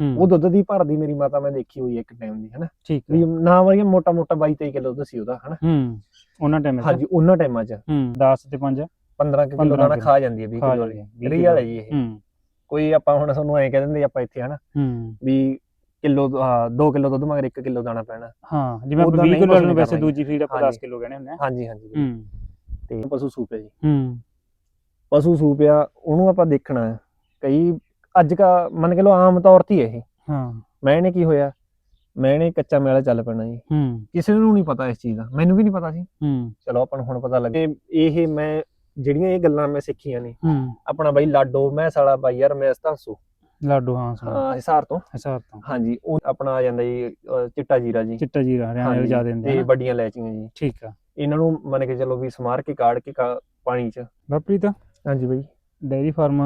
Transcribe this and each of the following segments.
ਉਹ ਦੁੱਧ ਦੀ ਭਰਦੀ ਮੇਰੀ ਮਾਤਾ ਮੈਂ ਦੇਖੀ ਹੋਈ ਹੈ ਇੱਕ ਟਾਈਮ ਦੀ ਹਨਾ? ਠੀਕ ਵੀ ਨਾ ਵਾਲੀ ਮੋਟਾ ਮੋਟਾ 22 23 ਕਿਲੋ ਦੁੱਧ ਸੀ ਉਹਦਾ ਹਨਾ? ਹੂੰ ਉਹਨਾਂ ਟਾਈਮ ਹਾਂਜੀ ਉਹਨਾਂ ਟਾਈਮਾਂ 'ਚ। ਹੂੰ 10 ਤੇ 5 15 ਕਿਲੋ 15 ਦਾਣਾ। ਖਾ ਜਾਂਦੀ ਹੈ 20 ਖਾ ਕਿਲੋ ਵਾਲੀ। ਹੈ, 20 ਰੀਅਲ ਹੈ ਜੀ ਇਹ। ਹੂੰ ਕੋਈ ਆਪਾਂ ਹੁਣ ਤੁਹਾਨੂੰ ਐਂ ਕਹਿ ਦਿੰਦੇ ਆਪਾਂ ਇੱਥੇ ਹਨਾ? ਹੂੰ। ਵੀ ਕਿਲੋ 2 ਕਿਲੋ ਦੁੱਧ ਮਗਰ 1 ਕਿਲੋ ਦਾਣਾ ਪੈਣਾ। ਹਾਂ ਜਿਵੇਂ ਆਪਾਂ ਉੱਦਾਂ 20 ਨਹੀਂ ਕਿਲੋ ਵਾਲੇ ਨੂੰ ਵੈਸੇ ਦੂਜੀ ਫੀਡ ਆਪਾਂ ਹਾਂਜੀ। 10 ਕਿਲੋ ਕਹਿੰਦੇ ਹੁੰਦੇ ਆ। ਹਾਂਜੀ ਹਾਂਜੀ। ਹੂੰ। ਤੇ ਪਸ਼ੂ ਸੂਪ ਹੈ ਜੀ। ਹੂੰ। ਪਸ਼ੂ ਸੂਪ ਆ ਉਹਨੂੰ ਆਪਾਂ ਦੇਖਣਾ ਹੈ। ਕਈ ਅੱਜ ਕਾ ਮੰਨ ਕੇ ਲੋ ਆਮ ਤੌਰ ਤੇ ਹੀ ਇਹ। ਹਾਂ। ਮੈਂ ਇਹਨੇ ਕੀ ਹੋਇਆ? ਮੈਂ ਇਹਨੇ ਕੱਚਾ ਮੈਲਾ ਚੱਲ ਪੈਣਾ ਜੀ। ਹੂੰ। ਕਿਸੇ ਨੂੰ ਨਹੀਂ ਪਤਾ ਇਸ ਚੀਜ਼ ਦਾ। ਮੈਨੂੰ ਵੀ ਨਹੀਂ ਪਤਾ ਸੀ। ਹੂੰ। ਚਲੋ ਆਪਾਂ ਨੂੰ ਹੁਣ ਪਤਾ ਲੱਗੇ। ਇਹ ਮੈਂ ਜਿਹੜੀਆਂ ਇਹ ਗੱਲਾਂ ਮੈਂ ਸਿੱਖੀਆਂ ਨੇ ਹੂੰ। ਆਪਣਾ ਬਾਈ ਲਾਡੋ ਮੈਂ ਸਾਲਾ ਬਾਈ ਯਾਰ ਮੈਂ ਸਤਾਂਸੂ। ਲਾਡੋ ਹਾਂ ਸੁਣਾ ਹਾਂ ਹਿਸਾਰ ਤੋਂ। ਹਿਸਾਬ ਤੋਂ। ਹਾਂਜੀ ਉਹ ਆਪਣਾ ਆ ਜਾਂਦਾ ਜੀ ਅਹ ਚਿੱਟਾ ਜੀਰਾ ਜੀ। ਚਿੱਟਾ ਜੀਰਾ ਹਰਿਆਣੇ ਹਾਂਜੀ, ਜ਼ਿਆਦਾ ਦਿੰਦੇ ਤੇ ਵੱਡੀਆਂ ਲੈਚੀਆਂ ਜੀ। ਠੀਕ ਆ। ਇਹਨਾਂ ਨੂੰ ਮੰਨ ਕੇ ਚੱਲੋ ਵੀ ਸਮਾਰ ਕੇ ਕਾੜ ਕੇ ਕਾ- ਪਾਣੀ 'ਚ। ਬਾਪਰੀ ਤਾਂ? ਹਾਂਜੀ ਬਾਈ। ਡੇਅਰੀ ਫਾਰਮ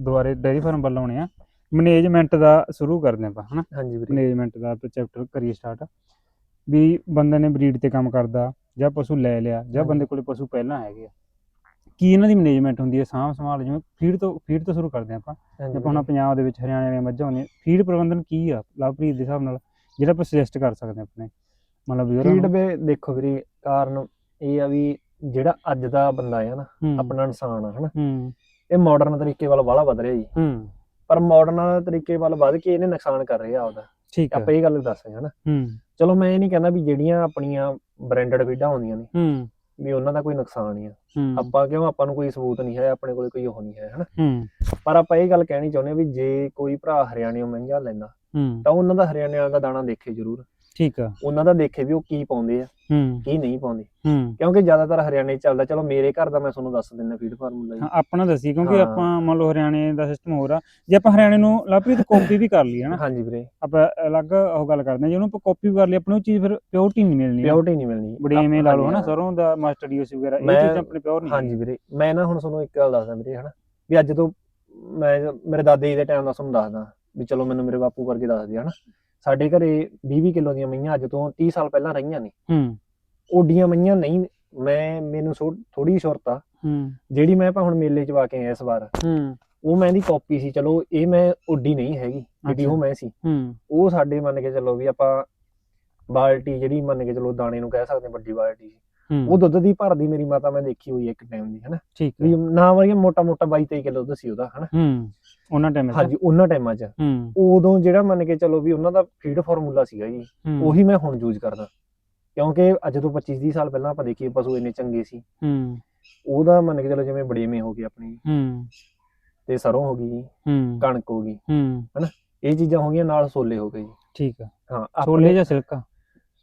ਦੁਆਰੇ ਡੇਅਰੀ ਫਾਰਮ ਵੱਲੋਂ ਆਉਣੇ ਆ। ਮੈਨੇਜਮੈਂਟ ਦਾ ਸ਼ੁਰੂ ਕਰਦੇ ਆਪਾਂ ਹਨਾ? ਹਾਂਜੀ ਵੀਰੇ। ਮੈਨੇਜਮੈਂਟ ਦਾ ਚੈਪਟਰ ਕਰੀਏ ਸਟਾਰਟ ਵੀ ਬੰਦੇ ਨੇ ਬਰੀਡ ਤੇ ਕੰਮ ਕਰਦਾ ਜਾਂ ਪਸ਼ੂ ਲੈ ਲਿਆ ਜਾਂ। ਬੰਦੇ ਕੋਲੇ ਪਸ਼ੂ ਪਹਿਲਾਂ ਹੈਗੇ ਆ। ਕੀ ਇਹਨਾਂ ਦੀ ਮੈਨੇਜਮੈਂਟ ਹੁੰਦੀ ਹੈ? ਸਾਂਭ ਸੰਭਾਲ ਜਿਵੇਂ ਫੀਡ ਤੋਂ ਫੀਡ ਤੋਂ ਸ਼ੁਰੂ ਕਰਦੇ ਆਪਾਂ। ਆਪਾਂ ਹੁਣ ਪੰਜਾਬ ਦੇ ਵਿੱਚ ਹਰਿਆਣੇ ਵਾਲੀਆਂ ਮੱਝਾਂ ਹੁੰਦੀਆਂ ਫੀਡ ਪ੍ਰਬੰਧਨ ਕੀ ਆ? ਲਵਪ੍ਰੀਤ ਦੇ ਹਿਸਾਬ ਨਾਲ ਜਿਹੜਾ ਆਪਾਂ ਸੁਜੈਸਟ ਕਰ ਸਕਦੇ ਆਪਣੇ। ਮਤਲਬ ਵੀਰਾਂ ਫੀਡ ਵੇ ਦੇਖੋ ਵੀਰੇ ਕਾਰਨ ਇਹ ਆ ਵੀ ਜਿਹੜਾ ਅੱਜ ਦਾ ਬੰਦਾ ਹੈ ਨਾ ਆਪਣਾ ਇਨਸਾਨ ਆ ਹਨਾ? ਇਹ ਮਾਡਰਨ ਤਰੀਕੇ ਵੱਲ ਬਾਹਲਾ ਵਧ ਰਿਹਾ ਜੀ। ਹੂੰ। ਪਰ ਮਾਡਰਨ ਤਰੀਕੇ ਵੱਲ ਵੱਧ ਕੇ ਇਹਨੇ ਨੁਕਸਾਨ ਕਰ ਰਿਹਾ ਆਪਦਾ। ਠੀਕ ਆ ਆਪਾਂ ਇਹ ਗੱਲ ਦੱਸ ਰਹੇ ਹਾਂ ਚਲੋ ਮੈਂ ਇਹ ਨਹੀਂ ਕਹਿੰਦਾ ਵੀ ਜਿਹੜੀਆਂ ਆਪਣੀਆਂ ਬ੍ਰਾਂਡਡ ਫੀਡਾਂ ਹੁੰਦੀਆਂ ਨੇ ਹੂੰ। ਵੀ ਉਹਨਾਂ ਦਾ ਕੋਈ ਨੁਕਸਾਨ ਹੀ ਆ। ਆਪਾਂ ਕਿਉਂ ਆਪਾਂ ਨੂੰ ਕੋਈ ਸਬੂਤ ਨਹੀਂ ਹੈ ਆਪਣੇ ਕੋਲ ਕੋਈ ਉਹ ਨਹੀਂ ਹੈ ਹਨਾ? ਹੂੰ। ਪਰ ਆਪਾਂ ਇਹ ਗੱਲ ਕਹਿਣੀ ਚਾਹੁੰਦੇ ਹਾਂ ਵੀ ਜੇ ਕੋਈ ਭਰਾ ਹਰਿਆਣਿਓਂ ਮਹਿੰਗਾ ਲੈਂਦਾ ਤਾਂ ਉਹਨਾਂ ਦਾ ਹਰਿਆਣੇ ਵਾਲਾ ਦਾ ਦਾਣਾ ਦੇਖੇ ਜ਼ਰੂਰ। ਠੀਕ ਆ। ਉਹਨਾਂ ਦਾ ਦੇਖੇ ਵੀ ਉਹ ਕੀ ਪਾਉਂਦੇ ਆ ਹੂੰ। ਕੀ ਨਹੀਂ ਪਾਉਂਦੇ। ਹੂੰ। ਕਿਉਂਕਿ ਜ਼ਿਆਦਾਤਰ ਹਰਿਆਣੇ 'ਚ ਚੱਲਦਾ ਚਲੋ ਮੇਰੇ ਘਰ ਦਾ ਮੈਂ ਤੁਹਾਨੂੰ ਦੱਸ ਦਿੰਦਾ ਫੀਡ ਫਾਰਮੂਲਾ ਜੀ ਹਾਂ। ਆਪਣਾ ਦੱਸੀ ਕਿਉਂਕਿ। ਆਪਾਂ ਮੰਨ ਲਓ ਹਰਿਆਣੇ ਦਾ ਸਿਸਟਮ ਹੋਰ ਆ। ਜੇ ਆਪਾਂ ਹਰਿਆਣੇ ਨੂੰ ਲਵਪ੍ਰੀਤ ਕਾਪੀ ਵੀ ਕਰ ਲਈ ਹੈ ਨਾ। ਹਾਂਜੀ ਵੀਰੇ। ਆਪਾਂ ਅਲੱਗ ਉਹ ਗੱਲ ਕਰਦੇ ਹਾਂ ਜੇ ਉਹਨੂੰ ਆਪਾਂ ਕਾਪੀ ਕਰ ਲਈ ਆਪਣੀ ਉਹ ਚੀਜ਼ ਫਿਰ ਪਿਓਰਟੀ ਨਹੀਂ ਮਿਲਣੀ। ਪਿਓਰਟੀ ਨਹੀਂ ਮਿਲਣੀ। ਬੜੇਵੇਂ ਲਾ ਲਓ ਹਨਾ ਸਰੋਂ ਦਾ ਮਾਸਟਰ ਡੀਓਸ ਵਗੈਰਾ ਇਹ ਚੀਜ਼ਾਂ ਆਪਣੇ ਪਿਓਰ ਨਹੀਂ ਹਾਂਜੀ ਵੀਰੇ ਮੈਂ ਨਾ ਹੁਣ ਤੁਹਾਨੂੰ ਇੱਕ ਗੱਲ ਦੱਸਦਾ ਵੀਰੇ ਹਨਾ ਵੀ ਅੱਜ ਤੋਂ ਮੈਂ ਮੇਰੇ ਦਾਦੇ ਜੀ ਦੇ ਟਾਈਮ ਦਾ ਤੁਹਾਨੂੰ ਦੱਸਦਾ ਵੀ ਚਲੋ ਮੈਨੂੰ ਮੇਰੇ ਬਾਪੂ ਵਰਗੇ ਦੱਸਦੇ ਹਨਾ ਸਾਡੇ ਘਰੇ 20-20 ਕਿਲੋ ਦੀਆਂ ਮਈਆਂ ਅੱਜ ਤੋਂ 30 ਸਾਲ ਪਹਿਲਾਂ ਰਹੀਆਂ ਨੇ। ਹੂੰ। ਓਡੀਆਂ ਮਈਆਂ ਨਹੀਂ ਮੈਂ ਮੈਨੂੰ ਥੋੜੀ ਸ਼ੁਰਤ ਆ। ਹੂੰ। ਜਿਹੜੀ ਮੈਂ ਆਪਾਂ ਹੁਣ ਮੇਲੇ 'ਚ ਵਾ ਕੇ ਆਇਆ ਇਸ ਵਾਰ ਹੂੰ। ਉਹ ਮੈਂ ਦੀ ਕਾਪੀ ਸੀ। ਚਲੋ ਇਹ ਮੈਂ ਓਡੀ ਨਹੀਂ ਹੈਗੀ ਜਿਹੜੀ। ਉਹ ਮੈਂ ਸੀ। ਹੂੰ। ਉਹ ਸਾਡੇ ਮੰਨ ਕੇ ਚੱਲੋ ਵੀ ਆਪਾਂ ਬਾਲਟੀ ਜਿਹੜੀ ਮੰਨ ਕੇ ਚੱਲੋ ਦਾਣੇ ਨੂੰ ਕਹਿ ਸਕਦੇ ਵੱਡੀ ਬਾਲਟੀ ਸੀ। ਉਹ ਦੁੱਧ ਦੀ ਭਰਦੀ ਮੇਰੀ ਮਾਤਾ ਮੈਂ ਦੇਖੀ ਹੋਈ ਹੈ ਇੱਕ ਟਾਈਮ ਦੀ ਹਨਾ? ਠੀਕ ਵੀ ਨਾ ਵਾਲੀ ਮੋਟਾ ਮੋਟਾ 22 23 ਕਿਲੋ ਦੁੱਧ ਸੀ ਉਹਦਾ ਹਨਾ? ਹੂੰ ਉਹਨਾਂ ਟਾਈਮ ਹਾਂਜੀ ਉਹਨਾਂ ਟਾਈਮਾਂ 'ਚ। ਹੂੰ। ਉਦੋਂ ਜਿਹੜਾ ਮੰਨ ਕੇ ਚੱਲੋ ਵੀ ਉਹਨਾਂ ਦਾ ਫੀਡ ਫਾਰਮੂਲਾ ਸੀਗਾ ਜੀ ਉਹੀ ਮੈਂ ਹੁਣ ਯੂਜ਼ ਕਰਦਾ। ਕਿਉਂਕਿ ਅੱਜ ਤੋਂ 25 30 ਸਾਲ ਪਹਿਲਾਂ ਆਪਾਂ ਦੇਖੀਏ ਪਸ਼ੂ ਇੰਨੇ ਚੰਗੇ ਸੀ। ਹੂੰ। ਉਹਦਾ ਮੰਨ ਕੇ ਚੱਲੋ ਜਿਵੇਂ ਬੜੇਵੇਂ ਹੋ ਗਏ ਆਪਣੀ। ਹੂੰ। ਤੇ ਸਰੋਂ ਹੋ ਗਈ ਜੀ ਹੂੰ। ਕਣਕ ਹੋ ਗਈ ਹੂੰ। ਇਹ ਚੀਜ਼ਾਂ ਹੋ ਗਈਆਂ ਨਾਲ ਛੋਲੇ ਹੋ ਗਏ ਜੀ। ਠੀਕ ਆ। ਹਾਂ ਛੋਲੇ ਜਾਂ ਸਿਲਕਾ?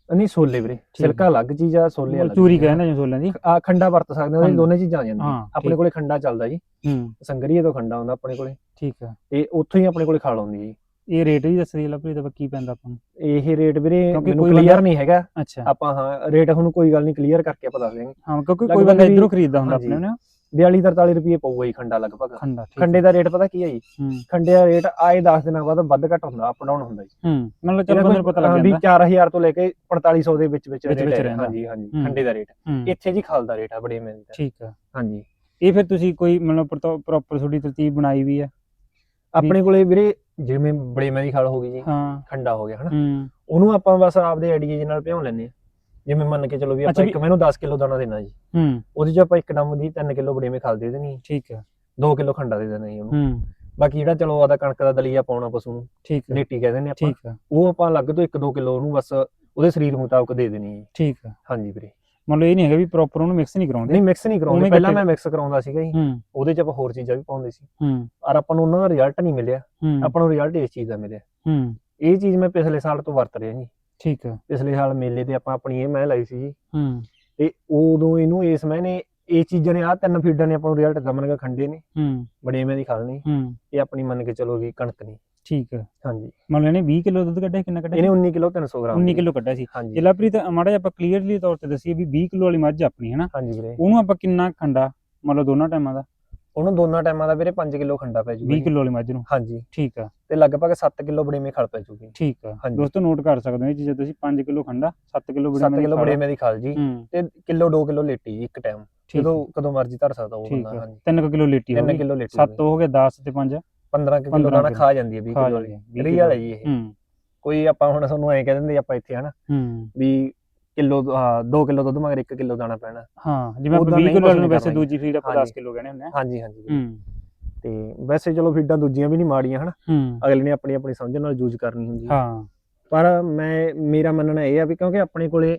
ਨਹੀਂ ਛੋਲੇ ਵੀਰੇ। ਸਿਲਕਾ ਅਲੱਗ ਚੀਜ਼ ਆ ਛੋਲੇ ਅਲੱਗ ਚੂਰੀ। ਕਹਿੰਦੇ ਨੇ ਛੋਲਿਆਂ ਦੀ। ਆ ਖੰਡਾ ਵਰਤ ਸਕਦੇ ਹੋ ਇਹ। ਦੋਨੇ ਚੀਜ਼ਾਂ ਆ ਜਾਂਦੀਆਂ। ਆਪਣੇ। ਕੋਲੇ ਖੰਡਾ ਚੱਲਦਾ ਜੀ। ਹੂੰ। ਸੰਗਰੀਏ ਤੋਂ ਖੰਡਾ ਹੁੰਦਾ ਆਪਣੇ ਕੋਲੇ। ਠੀਕ ਆ। ਤੇ ਉੱਥੋਂ ਹੀ ਆਪਣੇ ਕੋਲੇ ਖਾਲ ਆਉਂਦੀ ਜੀ। ਇਹ ਰੇਟ ਵੀ ਦੱਸ ਰਹੀ ਲਵਪ੍ਰੀਤ ਕੀ ਪੈਂਦਾ ਆਪਾਂ ਨੂੰ। ਇਹ ਰੇਟ ਵੀਰੇ ਮੈਨੂੰ ਕਲੀਅਰ ਨਹੀਂ ਹੈਗਾ। ਅੱਛਾ। ਆਪਾਂ ਹਾਂ ਰੇਟ ਤੁਹਾਨੂੰ ਕੋਈ ਗੱਲ ਨਹੀਂ ਕਲੀਅਰ ਕਰਕੇ ਆਪਾਂ ਦੱਸ ਦਿਆਂਗੇ। ਹਾਂ ਕਿਉਂਕਿ ਕੋਈ ਬੰਦਾ ਇਧਰੋਂ ਖਰੀਦਦਾ ਹੁੰਦਾ। ਆਪਣੇ ਨੂੰ 42 43 ਰੁਪਏ ਪਊਗਾ ਜੀ ਖੰਡਾ ਲਗਭਗ। ਖੰਡਾ ਠੀਕ ਖੰਡੇ ਦਾ ਰੇਟ ਪਤਾ ਕੀ ਹੈ ਜੀ? ਹੂੰ। ਖੰਡੇ ਦਾ ਰੇਟ ਆਏ 10 ਦਿਨਾਂ ਬਾਅਦ ਵੱਧ ਘੱਟ ਹੁੰਦਾ ਅਪ ਡਾਊਨ ਹੁੰਦਾ ਜੀ। ਹੂੰ। ਮਤਲਬ ਚਲੋ ਬੰਦੇ ਨੂੰ ਪਤਾ ਲੱਗ ਵੀ ਜਾਂਦਾ। 4000 ਤੋਂ ਲੈ ਕੇ 4500 ਦੇ ਵਿੱਚ ਵਿੱਚ ਹੈ। ਰਹਿੰਦਾ। ਹਾਂਜੀ ਹਾਂਜੀ। ਖੰਡੇ ਦਾ ਰੇਟ। ਇੱਥੇ ਜੀ ਖਾਲ ਦਾ ਰੇਟ ਆ ਬੜੇ ਮਿਲਦਾ ਠੀਕ ਆ। ਹਾਂਜੀ। ਇਹ ਫਿਰ ਤੁਸੀਂ ਕੋਈ ਮਤਲਬ ਪ੍ਰੋਪਰ ਤੁਹਾਡੀ ਤਰਤੀਬ ਬਣਾਈ ਵੀ ਆ ਆਪਣੇ ਕੋਲੇ ਵੀਰੇ ਜਿਵੇਂ ਬੜੇ ਦੀ ਖਾਲ ਹੋ ਗਈ ਜੀ। ਖੰਡਾ ਹੋ ਗਿਆ ਹਨਾ। ਉਹਨੂੰ ਆਪਾਂ ਬਸ ਆਪਦੇ ਆਈਡੀਆ ਜੀ ਨਾਲ ਭਿਉਂ ਲੈਂਦੇ ਆ ਜਿਵੇਂ ਮੰਨ ਕੇ ਚਲੋ ਵੀ ਆਪਾਂ ਇੱਕ ਮੈਨੂੰ 10 ਕਿਲੋ ਦਾਣਾ ਦੇਣਾ ਜੀ ਹੂੰ। ਉਹਦੇ ਚ ਆਪਾਂ ਇੱਕ ਡੰਮ ਦੀ 3 ਕਿਲੋ ਬੜੇਵੇਂ ਖਾਲ ਦੇ ਦੇਣੀ ਠੀਕ ਆ 2 ਕਿਲੋ ਖੰਡਾ ਦੇ ਦੇਣਾ ਜੀ ਉਹਨੂੰ। ਹੂੰ। ਬਾਕੀ ਜਿਹੜਾ ਚਲੋ ਆਦਾ ਕਣਕ ਦਾ ਦਲੀਆ ਪਾਉਣਾ ਪਸ਼ੂ ਨੂੰ ਠੀਕ ਆ ਲੇਟੀ ਕਹਿੰਦੇ ਨੇ ਆਪਾਂ। ਠੀਕ ਉਹ ਆਪਾਂ ਅਲੱਗ ਤੋਂ 1-2 ਕਿਲੋ ਉਹਨੂੰ ਬਸ ਉਹਦੇ ਸਰੀਰ ਮੁਤਾਬਕ ਦੇ ਦੇਣੀ ਹੈ। ਠੀਕ ਆ ਹਾਂਜੀ ਵੀਰੇ। ਮਤਲਬ ਇਹ ਨਹੀਂ ਹੈਗਾ ਵੀ ਪ੍ਰੋਪਰ ਉਹਨੂੰ ਮਿਕਸ ਨਹੀਂ ਕਰਾਉਂਦੇ। ਨਹੀਂ ਮਿਕਸ ਨਹੀਂ ਕਰਾਉਂਦੇ। ਪਹਿਲਾਂ ਮੈਂ ਮਿਕਸ ਕਰਾਉਂਦਾ ਸੀਗਾ ਜੀ। ਹੂੰ। ਉਹਦੇ ਚ ਆਪਾਂ ਹੋਰ ਚੀਜ਼ਾਂ ਵੀ ਪਾਉਂਦੇ ਸੀ। ਹੂੰ। ਪਰ ਆਪਾਂ ਨੂੰ ਉਹਨਾਂ ਦਾ ਰਿਜ਼ਲਟ ਨਹੀਂ ਮਿਲਿਆ। ਹੂੰ। ਆਪਾਂ ਨੂੰ ਰਿਜ਼ਲਟ ਇਸ ਚੀਜ਼ ਦਾ ਮਿਲਿਆ। ਹੂੰ। ਇਹ ਚੀਜ਼ ਮੈਂ ਪਿਛਲੇ ਸਾਲ ਤੋਂ ਵਰਤ ਰਿਹਾ ਜੀ। ਠੀਕ ਆ। ਪਿਛਲੇ ਸਾਲ ਮੇਲੇ ਤੇ ਆਪਾਂ ਆਪਣੀ ਇਹ ਮੈਂ ਲਾਈ ਸੀ ਜੀ। ਹੂੰ। ਤੇ ਉਦੋਂ ਇਹਨੂੰ ਇਸ ਮਹੀਨੇ ਇਹ ਚੀਜ਼ਾਂ ਨੇ ਆ ਤਿੰਨ ਫੀਡਾਂ ਨੇ ਆਪਾਂ ਨੂੰ ਰਿਜ਼ਲਟ ਦਮਨਗਾ ਖੰਡੇ ਨੇ। ਹੂੰ। ਬੜੇਵੇਂ ਦੀ ਖਾਲ ਨਹੀਂ ਹੂੰ। ਇਹ ਆਪਣੀ ਮੰਨ ਕੇ ਚਲੋ ਵੀ ਕਣਕ ਨਹੀਂ ਠੀਕ ਆ। ਹਾਂਜੀ। ਮਤਲਬ ਇਹਨੇ 20 ਕਿਲੋ ਦੁੱਧ ਕੱਢਿਆ ਕਿੰਨਾ ਕੱਢਿਆ? ਇਹਨੇ 19 ਕਿਲੋ 300 ਗ੍ਰਾਮ। 19 ਦੀ। ਕਿਲੋ ਕੱਢਿਆ ਸੀ। ਹਾਂਜੀ। ਜੇ ਲਵਪ੍ਰੀਤ ਮਾੜਾ ਜਿਹਾ ਆਪਾਂ ਕਲੀਅਰਲੀ ਤੌਰ ਤੇ ਦੱਸੀਏ ਵੀ 20 ਕਿਲੋ ਵਾਲੀ ਮੱਝ ਆਪਣੀ ਹੈ ਨਾ? ਹਾਂਜੀ ਵੀਰੇ। ਉਹਨੂੰ ਆਪਾਂ ਕਿੰਨਾ ਖੰਡਾ ਮਤਲਬ ਦੋਨਾਂ ਟਾਈਮਾਂ ਦਾ? ਉਹਨੂੰ ਦੋਨਾਂ ਟਾਈਮਾਂ ਦਾ ਵੀਰੇ 5 ਕਿਲੋ ਖੰਡਾ ਪੈ ਜੂਗਾ 20 ਜੀ। ਕਿਲੋ ਵਾਲੀ ਮੱਝ ਨੂੰ? ਹਾਂਜੀ। ਠੀਕ ਆ। ਤੇ ਲਗਭਗ 7 ਕਿਲੋ ਬੜੇਵੇਂ ਖਲ ਪੈ ਜੂਗੀ। ਠੀਕ ਆ। ਦੋਸਤੋ ਨੋਟ ਕਰ ਸਕਦੇ ਹੋ ਇਹ ਚੀਜ਼ਾਂ ਤੁਸੀਂ 5 ਕਿਲੋ ਖੰਡਾ 7 ਕਿਲੋ ਬੜੀ 7 ਕਿਲੋ ਬੜੇਵੇਂ ਦੀ ਖਾਲ ਜੀ। ਤੇ ਕਿਲੋ 2 ਕਿਲੋ ਲੇਟੀ ਜੀ ਇੱਕ ਟਾਈਮ। ਜਦੋਂ ਕਦੋਂ ਮਰਜ਼ੀ ਧਰ ਸਕਦਾ ਉਹ ਬੰਦਾ ਹਾਂਜੀ। 3 ਕਿਲੋ ਲੇਟੀ ਹੋ 3 ਗਈ ਕਿਲੋ ਲੇਟੀ 7 ਹੋ ਗਏ 10 ਤੇ 5 15 ਕਿਲੋ 15 ਦਾਣਾ। ਖਾ ਜਾਂਦੀ ਹੈ 20 ਖਾ ਕਿਲੋ ਵਾਲੀ। ਰੀਅਲ ਹੈ। ਜੀ ਇਹ। ਕੋਈ ਆਪਾਂ ਹੁਣ ਤੁਹਾਨੂੰ ਐਂ ਕਹਿ ਦਿੰਦੇ ਆਪਾਂ ਇੱਥੇ ਹਨਾ। ਵੀ ਕਿਲੋ ਹਾਂ 2 ਕਿਲੋ ਦੁੱਧ ਮਗਰ 1 ਕਿਲੋ ਦਾਣਾ ਪੈਣਾ। ਹਾਂ ਜਿਵੇਂ ਆਪਾਂ ਉੱਦਾਂ 20 ਨਹੀਂ ਕਿਲੋ ਨੂੰ ਵੈਸੇ ਦੂਜੀ ਫੀਡ ਆਪਾਂ ਹਾਂਜੀ। 10 ਕਿਲੋ ਕਹਿੰਦੇ ਹੁੰਦੇ ਆ। ਹਾਂਜੀ ਹਾਂਜੀ। ਹੂੰ। ਤੇ ਵੈਸੇ ਚਲੋ ਫੀਡਾਂ ਦੂਜੀਆਂ ਵੀ ਨਹੀਂ ਮਾੜੀਆਂ ਹਨਾ? ਅਗਲੇ ਨੇ ਆਪਣੀ ਆਪਣੀ ਸਮਝ ਨਾਲ ਯੂਜ਼ ਕਰਨੀ ਹੁੰਦੀ ਹੈ ਹਾਂ। ਪਰ ਮੈਂ ਮੇਰਾ ਮੰਨਣਾ ਇਹ ਆ ਵੀ ਕਿਉਂਕਿ ਆਪਣੇ ਕੋਲੇ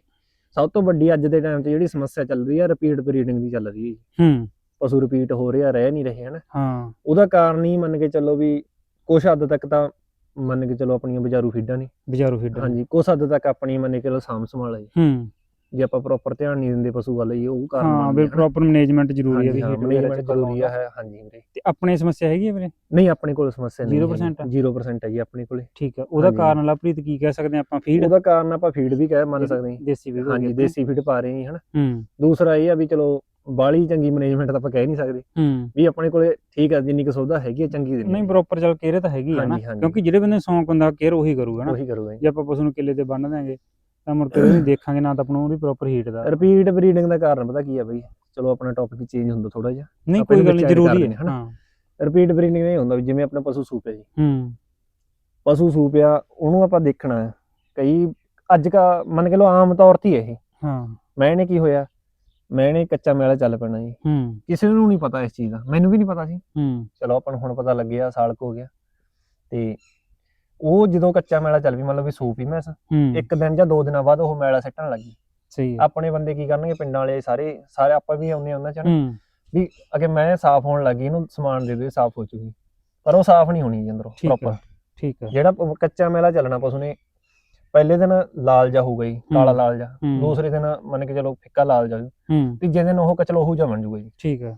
ਸਭ ਤੋਂ ਵੱਡੀ ਅੱਜ ਦੇ ਟਾਈਮ 'ਤੇ ਜਿਹੜੀ ਸਮੱਸਿਆ ਚੱਲ ਰਹੀ ਹੈ ਰਿਪੀਟ ਬਰੀਡਿੰਗ ਦੀ ਚੱਲ ਰਹੀ ਹੈ ਹੂੰ। ਪਸ਼ੂ ਰਿਪੀਟ ਹੋ ਰਿਹਾ ਰਹਿ ਨਹੀਂ ਰਹੇ ਹਨ? ਹਾਂ। ਉਹਦਾ ਕਾਰਨ ਹੀ ਮੰਨ ਕੇ ਚੱਲੋ ਵੀ ਕੁਛ ਹੱਦ ਤੱਕ ਤਾਂ ਮੰਨ ਕੇ ਚੱਲੋ ਆਪਣੀਆਂ ਬਾਜ਼ਾਰੂ ਫੀਡਾਂ ਨੇ। ਬਜ਼ਾਰੂ ਫੀਡ। ਹਾਂਜੀ ਕੁਛ ਹੱਦ ਤੱਕ ਆਪਣੀ ਮੰਨ ਕੇ ਚੱਲੋ ਸਾਂਭ ਸੰਭਾਲ ਹੈ ਜੀ। ਹੂੰ। ਜੇ ਆਪਾਂ ਪ੍ਰੋਪਰ ਧਿਆਨ ਨਹੀਂ ਦਿੰਦੇ ਪਸ਼ੂ ਵੱਲ ਜੀ ਉਹ ਕਾਰਨ ਹਾਂ ਵੀ। ਪ੍ਰੋਪਰ ਮੈਨੇਜਮੈਂਟ ਜ਼ਰੂਰੀ ਹੈ ਵੀ heat ਵਗੈਰਾ ਚ ਜ਼ਰੂਰੀ ਹੈ ਹਾਂਜੀ ਵੀਰੇ। ਤੇ ਆਪਣੇ ਸਮੱਸਿਆ ਹੈਗੀ ਹੈ ਵੀਰੇ? ਨਹੀਂ ਆਪਣੇ ਕੋਲ ਸਮੱਸਿਆ ਨਹੀਂ 0% ਆ? 0% ਹੈ ਜੀ ਆਪਣੇ ਕੋਲੇ। ਠੀਕ ਹੈ ਉਹਦਾ ਹਾਂਜੀ। ਕਾਰਨ ਲਵਪ੍ਰੀਤ ਕੀ ਕਹਿ ਸਕਦੇ ਆ ਆਪਾਂ? ਫੀਡ ਉਹਦਾ ਕਾਰਨ ਆਪਾਂ ਫੀਡ ਵੀ ਕਹਿ ਮੰਨ ਸਕਦੇ ਹਾਂ ਦੇਸੀ ਫੀਡ ਹਾਂਜੀ ਦੇਸੀ ਫੀਡ ਪਾ ਰਹੇ ਹਾਂ ਹਨਾ। ਹੂੰ। ਦੂਸਰਾ ਇਹ ਆ ਵੀ ਚਲੋ ਬਾਲੀ ਚੰਗੀ ਮੈਨੇਜਮੈਂਟ ਤਾਂ ਆਪਾਂ ਕਹਿ ਨਹੀਂ ਸਕਦੇ। ਹੂੰ। ਵੀ ਆਪਣੇ ਕੋਲੇ ਠੀਕ ਹੈ ਜਿੰਨੀ ਕੁ ਸੌਦਾ ਹੈਗੀ ਹੈ ਚੰਗੀ ਦਿੰਦੇ ਨਹੀਂ ਪ੍ਰੋਪਰ ਚੱਲ ਕੇਅਰ ਤਾਂ ਹੈਗੀ ਹੈ ਨਾ। ਕਿਉਂਕਿ ਜਿਹੜੇ ਬੰਦੇ ਸ਼ੌਂਕ ਹੁੰਦਾ ਕੇਅਰ ਉਹੀ ਕਰੂਗਾ ਨਾ। ਉਹੀ ਕਰੂਗਾ ਜੇ। ਆਪਾਂ ਪਸ਼ੂ ਨੂੰ ਕਿੱਲੇ ਤੇ ਬੰਨ ਦਾਂਗੇ ਤਾਂ ਮੁੜ ਕੇ ਨਹੀਂ ਦੇਖਾਂਗੇ ਨਾ ਤਾਂ ਆਪਾਂ ਨੂੰ ਉਹਦੀ ਪ੍ਰੋਪਰ ਹੀਟ ਦਾ। ਰਿਪੀਟ ਬਰੀਡਿੰਗ ਦਾ ਕਾਰਨ ਪਤਾ ਕੀ ਆ ਬਈ? ਚਲੋ ਆਪਣਾ ਟੌਪਿਕ ਚੇਂਜ ਹੁੰਦਾ ਥੋੜਾ ਜਿਹਾ। ਨਹੀਂ ਕੋਈ ਗੱਲ ਨਹੀਂ ਜ਼ਰੂਰੀ ਹੈ। ਹਾਂ, ਰਿਪੀਟ ਬਰੀਡਿੰਗ ਇਹ ਹੁੰਦਾ ਜਿਵੇਂ ਆਪਣਾ ਪਸ਼ੂ ਸੂਪਿਆ ਜੀ। ਹੂੰ। ਪਸ਼ੂ ਸੂਪਿਆ ਉਹਨੂੰ ਆਪਾਂ ਦੇਖਣਾ ਹੈ। ਕਈ ਅੱਜ ਕਾ ਮੰਨ ਕੇ ਲਓ ਆਮ ਤੌਰ ਤੇ ਹੀ ਇਹ। ਹਾਂ। ਮੈਂ ਨੇ ਕੀ ਹੋਇਆ ਮੈਂ ਨੇ ਕੱਚਾ ਮੈਲਾ ਚੱਲ ਪੈਣਾ ਜੀ। ਹੂੰ। ਕਿਸੇ ਨੂੰ ਨਹੀਂ ਪਤਾ ਇਸ ਚੀਜ਼ ਦਾ। ਮੈਨੂੰ ਵੀ ਨਹੀਂ ਪਤਾ ਸੀ। ਹੂੰ। ਚਲੋ ਆਪਾਂ ਨੂੰ ਹੁਣ ਪਤਾ ਲੱਗਿਆ ਸਾਲ ਕੁ ਹੋ ਗਿਆ। ਤੇ ਉਹ ਜਦੋਂ ਕੱਚਾ ਮੈਲਾ ਚੱਲ ਵੀ ਮਤਲਬ ਵੀ ਸੂਪ ਹੀ ਮੈਸ ਹੂੰ। ਇੱਕ ਦਿਨ ਜਾਂ ਦੋ ਦਿਨਾਂ ਬਾਅਦ ਉਹ ਮੈਲਾ ਸੱਟਣ ਲੱਗੀ। ਸਹੀ ਹੈ ਆਪਣੇ ਬੰਦੇ ਕੀ ਕਰਨਗੇ ਪਿੰਡਾਂ ਵਾਲੇ ਸਾਰੇ ਸਾਰੇ ਆਪਾਂ ਵੀ ਆਉਂਦੇ ਉਹਨਾਂ ਚ ਨਾ, ਹੂੰ। ਵੀ ਅਗੇ ਮੈਂ ਸਾਫ਼ ਹੋਣ ਲੱਗੀ ਇਹਨੂੰ ਸਮਾਨ ਦੇ ਦੇ ਸਾਫ਼ ਹੋ ਚੁਗੀ ਪਰ ਉਹ ਸਾਫ਼ ਨਹੀਂ ਹੋਣੀ ਜੀ ਅੰਦਰੋਂ ਠੀਕ ਹੈ। ਪ੍ਰੋਪਰ ਠੀਕ ਹੈ ਜਿਹੜਾ ਪ- ਕੱਚਾ ਮੈਲਾ ਚੱਲਣਾ ਪਸ਼ੂ ਨੇ ਪਹਿਲੇ ਦਿਨ ਲਾਲ ਜਾ ਹੋਊਗਾ ਜੀ ਕਾਲਾ। ਲਾਲ ਜਾ ਹੂੰ। ਦੂਸਰੇ ਦਿਨ ਮੰਨ ਕੇ ਚਲੋ ਫਿੱਕਾ ਲਾਲ ਜਾ ਹੂੰ ਤੀਜੇ ਦਿਨ ਉਹ ਕਚਲੋਹੂ ਜਾ ਬਣ ਜੂਗਾ ਜੀ। ਠੀਕ ਹੈ